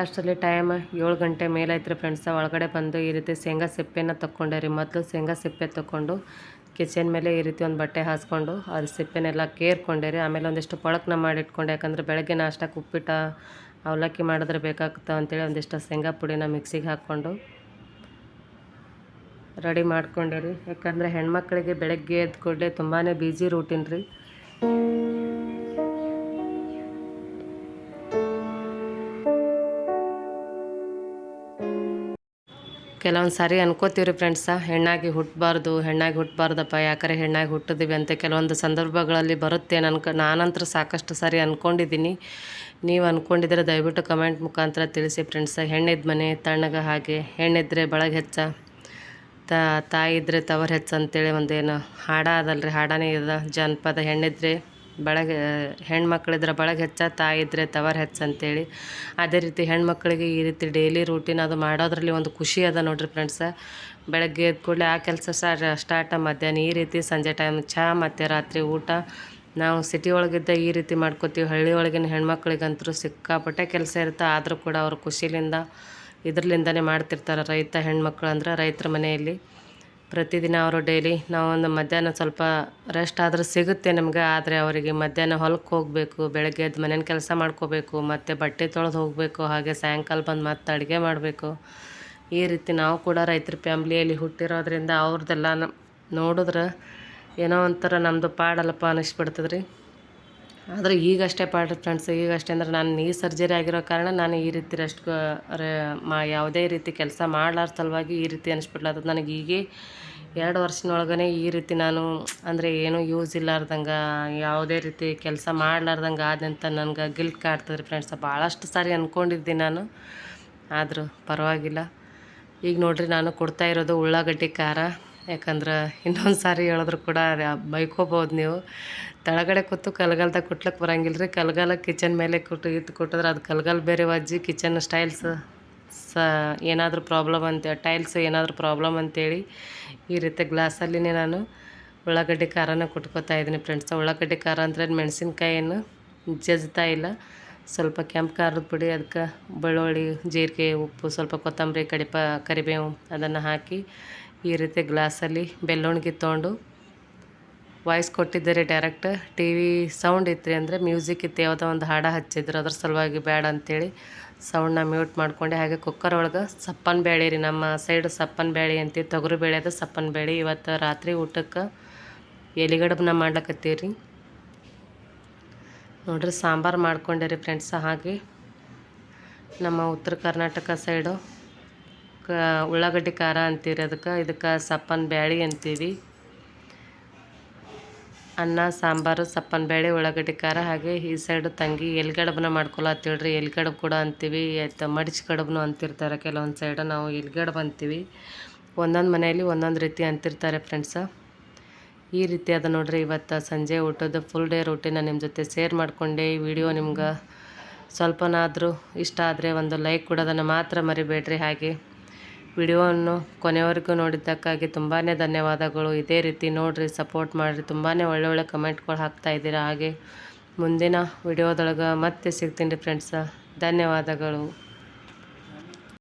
ಅಷ್ಟರಲ್ಲಿ ಟೈಮ್ ಏಳು ಗಂಟೆ ಮೇಲಾಯ್ತು ರೀ ಫ್ರೆಂಡ್ಸ ಒಳಗಡೆ ಬಂದು ಈ ರೀತಿ ಶೇಂಗಾ ಸಿಪ್ಪೆನ ತಗೊಂಡೆ ರೀ. ಮೊದಲು ಶೇಂಗಾ ಸಿಪ್ಪೆ ತಗೊಂಡು ಕಿಚನ್ ಮೇಲೆ ಈ ರೀತಿ ಒಂದು ಬಟ್ಟೆ ಹಾಸ್ಕೊಂಡು ಅದು ಸಿಪ್ಪೆನೆಲ್ಲ ಕೇರ್ಕೊಂಡೆ ರೀ. ಆಮೇಲೆ ಒಂದಿಷ್ಟು ಪೊಳಕ್ನ ಮಾಡಿಟ್ಕೊಂಡೆ. ಯಾಕಂದರೆ ಬೆಳಗ್ಗೆ ನಾಷ್ಟಕ್ಕೆ ಉಪ್ಪಿಟ್ಟು, ಅವಲಕ್ಕಿ ಮಾಡಿದ್ರೆ ಬೇಕಾಗ್ತವೆ ಅಂತೇಳಿ ಒಂದಿಷ್ಟು ಶೇಂಗಾ ಪುಡಿನ ಮಿಕ್ಸಿಗೆ ಹಾಕ್ಕೊಂಡು ರೆಡಿ ಮಾಡ್ಕೊಂಡೆ ರೀ. ಯಾಕಂದರೆ ಹೆಣ್ಮಕ್ಳಿಗೆ ಬೆಳಗ್ಗೆ ಎದ್ದು ಕೂಡಲೇ ತುಂಬಾ ಬ್ಯುಸಿ ರೂಟೀನ್ ರೀ. ಕೆಲವೊಂದು ಸಾರಿ ಅನ್ಕೋತೀವಿ ರೀ ಫ್ರೆಂಡ್ಸ ಹೆಣ್ಣಾಗಿ ಹುಟ್ಟಬಾರ್ದು ಹೆಣ್ಣಾಗಿ ಹುಟ್ಟಬಾರ್ದಪ್ಪ ಯಾಕರೆ ಹೆಣ್ಣಾಗಿ ಹುಟ್ಟಿದ್ವಿ ಅಂತ ಕೆಲವೊಂದು ಸಂದರ್ಭಗಳಲ್ಲಿ ಬರುತ್ತೆ. ನನ್ಕ ನಾನಂತರ ಸಾಕಷ್ಟು ಸಾರಿ ಅಂದ್ಕೊಂಡಿದ್ದೀನಿ ನೀವು ಅಂದ್ಕೊಂಡಿದ್ರೆ ದಯವಿಟ್ಟು ಕಮೆಂಟ್ ಮುಖಾಂತರ ತಿಳಿಸಿ ಫ್ರೆಂಡ್ಸ ಹೆಣ್ಣಿದ ಮನೆ, ತಣ್ಣಗ ಹಾಗೆ, ಹೆಣ್ಣಿದ್ರೆ ಬಳಗ ಹೆಚ್ಚ, ತ ತಾಯಿ ಇದ್ರೆ ತವರ್ ಹೆಚ್ಚು ಅಂತೇಳಿ ಒಂದೇನು ಹಾಡ ಅದಲ್ರಿ. ಹಾಡನೇ ಇದೆ, ಜಾನಪದ ಹೆಣ್ಣಿದ್ರೆ ಬಳಗ ಹೆಣ್ಮಕ್ಳಿದ್ರೆ ಬಳಗ ಹೆಚ್ಚ ತಾಯಿ ಇದ್ರೆ ತವರ್ ಹೆಚ್ಚು ಅಂತೇಳಿ. ಅದೇ ರೀತಿ ಹೆಣ್ಮಕ್ಳಿಗೆ ಈ ರೀತಿ ಡೈಲಿ ರೂಟೀನ್ ಅದು ಮಾಡೋದ್ರಲ್ಲಿ ಒಂದು ಖುಷಿ ಅದ ನೋಡ್ರಿ ಫ್ರೆಂಡ್ಸ ಬೆಳಗ್ಗೆ ಎದ್ದ ಕೂಡಲೇ ಆ ಕೆಲಸ ಸ್ಟಾರ್ಟ ಮಧ್ಯಾಹ್ನ ಈ ರೀತಿ ಸಂಜೆ ಟೈಮ್ ಚಹಾ ಮತ್ತು ರಾತ್ರಿ ಊಟ. ನಾವು ಸಿಟಿ ಒಳಗಿದ್ದ ಈ ರೀತಿ ಮಾಡ್ಕೋತೀವಿ. ಹಳ್ಳಿ ಒಳಗಿನ ಹೆಣ್ಮಕ್ಳಿಗಂತರೂ ಸಿಕ್ಕಾಪಟ್ಟೆ ಕೆಲಸ ಇರುತ್ತೆ. ಆದರೂ ಕೂಡ ಅವ್ರ ಖುಷಿಲಿಂದ ಇದರಿಂದನೇ ಮಾಡ್ತಿರ್ತಾರೆ ರೈತ ಹೆಣ್ಮಕ್ಳು ಅಂದ್ರೆ ರೈತರ ಮನೆಯಲ್ಲಿ. ಪ್ರತಿದಿನ ಅವರು ಡೈಲಿ ನಾವು ಒಂದು ಮಧ್ಯಾಹ್ನ ಸ್ವಲ್ಪ ರೆಸ್ಟ್ ಆದರೂ ಸಿಗುತ್ತೆ ನಮ್ಗೆ, ಆದರೆ ಅವರಿಗೆ ಮಧ್ಯಾಹ್ನ ಹೊಲಕ್ಕೆ ಹೋಗಬೇಕು, ಬೆಳಗ್ಗೆ ಎದ್ದು ಮನೇನ ಕೆಲಸ ಮಾಡ್ಕೋಬೇಕು, ಮತ್ತು ಬಟ್ಟೆ ತೊಳೆದು ಹೋಗಬೇಕು, ಹಾಗೆ ಸಾಯಂಕಾಲ ಬಂದು ಮತ್ತೆ ಅಡುಗೆ ಮಾಡಬೇಕು. ಈ ರೀತಿ ನಾವು ಕೂಡ ರೈತರ ಫ್ಯಾಮ್ಲಿಯಲ್ಲಿ ಹುಟ್ಟಿರೋದ್ರಿಂದ ಅವ್ರದ್ದೆಲ್ಲ ನೋಡಿದ್ರೆ ಏನೋ ಒಂಥರ ನಮ್ಮದು ಪಾಡಲ್ಲಪ್ಪ ಅನ್ನಿಸ್ಬಿಡ್ತದೆ ರೀ ಆದರೆ ಈಗಷ್ಟೇ ಪಾಡ್ರಿ ಫ್ರೆಂಡ್ಸ್ ಈಗಷ್ಟೇ ಅಂದ್ರೆ ನಾನು ಈ ಸರ್ಜರಿ ಆಗಿರೋ ಕಾರಣ ನಾನು ಈ ರೀತಿ ರೆಸ್ಟ್ ಮಾ, ಯಾವುದೇ ರೀತಿ ಕೆಲಸ ಮಾಡಲಾರ ಸಲುವಾಗಿ ಈ ರೀತಿ ಅನಿಸ್ಬಿಡ್ಲತ್ತದ ನನಗೆ ಈಗ ಎರಡು ವರ್ಷದೊಳಗೇ ಈ ರೀತಿ ನಾನು, ಅಂದರೆ ಏನೂ ಯೂಸ್ ಇಲ್ಲಾರ್ದಂಗೆ, ಯಾವುದೇ ರೀತಿ ಕೆಲಸ ಮಾಡ್ಲಾರ್ದಂಗೆ ಆದಂತ ನನಗೆ ಗಿಲ್ಟ್ ಕಾಡ್ತದ್ರಿ ಫ್ರೆಂಡ್ಸ್ ಭಾಳಷ್ಟು ಸಾರಿ ಅಂದ್ಕೊಂಡಿದ್ದೆ ನಾನು, ಆದರೂ ಪರವಾಗಿಲ್ಲ. ಈಗ ನೋಡಿರಿ ನಾನು ಕೊಡ್ತಾ ಇರೋದು ಉಳ್ಳಾಗಡ್ಡಿ ಖಾರ. ಯಾಕಂದ್ರೆ ಇನ್ನೊಂದು ಸಾರಿ ಹೇಳಿದ್ರು ಕೂಡ ಬೈಕೋಬೋದು ನೀವು. ತಳಗಡೆ ಕೂತು ಕಲ್ಗಾಲ್ದಾಗ ಕುಟ್ಲಕ್ಕೆ ಬರಂಗಿಲ್ಲ ರೀ ಕಲ್ಗಾಲ ಕಿಚನ್ ಮೇಲೆ ಕುಟ್ಟು ಇತ್ತು ಕೊಟ್ಟಿದ್ರೆ ಅದು ಕಲ್ಗಾಲ್ ಬೇರೆ ವಜ್ಜಿ, ಕಿಚನ್ ಸ್ಟೈಲ್ಸ್ ಸ ಏನಾದರೂ ಪ್ರಾಬ್ಲಮ್ ಅಂತ ಟೈಲ್ಸ್ ಏನಾದರೂ ಪ್ರಾಬ್ಲಮ್ ಅಂತೇಳಿ ಈ ರೀತಿ ಗ್ಲಾಸಲ್ಲಿನೇ ನಾನು ಉಳ್ಳಾಗಡ್ಡಿ ಖಾರನ ಕುಟ್ಕೋತಾ ಇದ್ದೀನಿ ಫ್ರೆಂಡ್ಸ್ ಉಳ್ಳಾಗಡ್ಡಿ ಖಾರ ಅಂದರೆ ಮೆಣಸಿನ್ಕಾಯಿ ಏನು ಜಜ್ತಾ ಇಲ್ಲ. ಸ್ವಲ್ಪ ಕೆಂಪು ಖಾರದ ಪುಡಿ ಅದಕ್ಕೆ ಬೆಳ್ಳುಳ್ಳಿ, ಜೀರಿಗೆ, ಉಪ್ಪು, ಸ್ವಲ್ಪ ಕೊತ್ತಂಬರಿ, ಕಡಿಪ, ಕರಿಬೇವು ಅದನ್ನು ಹಾಕಿ ಈ ರೀತಿ ಗ್ಲಾಸಲ್ಲಿ ಬೆಲ್ಲೊಣಗಿ ತೊಗೊಂಡು ವಾಯ್ಸ್ ಕೊಟ್ಟಿದ್ದಾರೆ ಡೈರೆಕ್ಟ್ ಟಿ ವಿ ಸೌಂಡ್ ಇತ್ತು ಅಂದರೆ ಮ್ಯೂಸಿಕ್ ಇತ್ತು. ಯಾವುದೋ ಒಂದು ಹಾಡ ಹಚ್ಚಿದ್ರು. ಅದ್ರ ಸಲುವಾಗಿ ಬೇಡ ಅಂತೇಳಿ ಸೌಂಡ್ನ ಮ್ಯೂಟ್ ಮಾಡ್ಕೊಂಡೆ. ಹಾಗೆ ಕುಕ್ಕರ್ ಒಳಗೆ ಸಪ್ಪನ ಬೇಳೆ ರೀ. ನಮ್ಮ ಸೈಡ್ ಸಪ್ಪನ ಬೇಳೆ ಅಂತೀವಿ. ತೊಗರಿ ಬೇಳೆದು ಸಪ್ಪನ ಬೇಳೆ ಇವತ್ತು ರಾತ್ರಿ ಊಟಕ್ಕೆ ಎಲೆಗಡಬನ್ನ ಮಾಡ್ಲಕತ್ತೀವಿ ರೀ ನೋಡ್ರಿ, ಸಾಂಬಾರು ಮಾಡ್ಕೊಂಡೆ ರೀ ಫ್ರೆಂಡ್ಸ್. ಹಾಗೆ ನಮ್ಮ ಉತ್ತರ ಕರ್ನಾಟಕ ಸೈಡು ಕ ಉಳ್ಳಾಗಡ್ಡಿ ಖಾರ ಅಂತೀರಿ ಅದಕ್ಕೆ ಇದಕ್ಕೆ ಸಪ್ಪನ ಬ್ಯಾಳಿ ಅಂತೀವಿ. ಅನ್ನ, ಸಾಂಬಾರು, ಸಪ್ಪನ ಬೇಳೆ ಉಳ್ಳಾಗಡ್ಡಿ ಖಾರ ಹಾಗೆ ಈ ಸೈಡು ತಂಗಿ ಎಲ್ಗಡಬನ ಮಾಡ್ಕೊಳತ್ತೀಳ್ರಿ. ಎಲ್ಗಡಬ್ ಕೂಡ ಅಂತೀವಿ. ಆಯ್ತು ಮಡಿಚ್ ಕಡಬ್ನು ಅಂತಿರ್ತಾರೆ ಕೆಲವೊಂದು ಸೈಡು ನಾವು ಎಲ್ಗಡಬ್ ಅಂತೀವಿ. ಒಂದೊಂದು ಮನೆಯಲ್ಲಿ ಒಂದೊಂದು ರೀತಿ ಅಂತಿರ್ತಾರೆ ಫ್ರೆಂಡ್ಸ ಈ ರೀತಿ ಅದ ನೋಡ್ರಿ ಇವತ್ತು ಸಂಜೆ ಊಟದ ಫುಲ್ ಡೇ ರೂಟೀನ ನಿಮ್ಮ ಜೊತೆ ಶೇರ್ ಮಾಡಿಕೊಂಡೆ. ಈ ವಿಡಿಯೋ ನಿಮ್ಗೆ ಸ್ವಲ್ಪನಾದರೂ ಇಷ್ಟ ಆದರೆ ಒಂದು ಲೈಕ್ ಕೊಡೋದನ್ನು ಮಾತ್ರ ಮರಿಬೇಡ್ರಿ ಹಾಗೆ. ವಿಡಿಯೋವನ್ನು ಕೊನೆವರೆಗೂ ನೋಡಿದ್ದಕ್ಕಾಗಿ ತುಂಬಾ ಧನ್ಯವಾದಗಳು. ಇದೇ ರೀತಿ ನೋಡಿರಿ, ಸಪೋರ್ಟ್ ಮಾಡಿರಿ ತುಂಬಾ ಒಳ್ಳೊಳ್ಳೆ ಕಮೆಂಟ್ಗಳು ಹಾಕ್ತಾ ಇದ್ದೀರಾ. ಹಾಗೆ ಮುಂದಿನ ವಿಡಿಯೋದೊಳಗೆ ಮತ್ತೆ ಸಿಗ್ತೀನಿ ರೀ ಫ್ರೆಂಡ್ಸ. ಧನ್ಯವಾದಗಳು.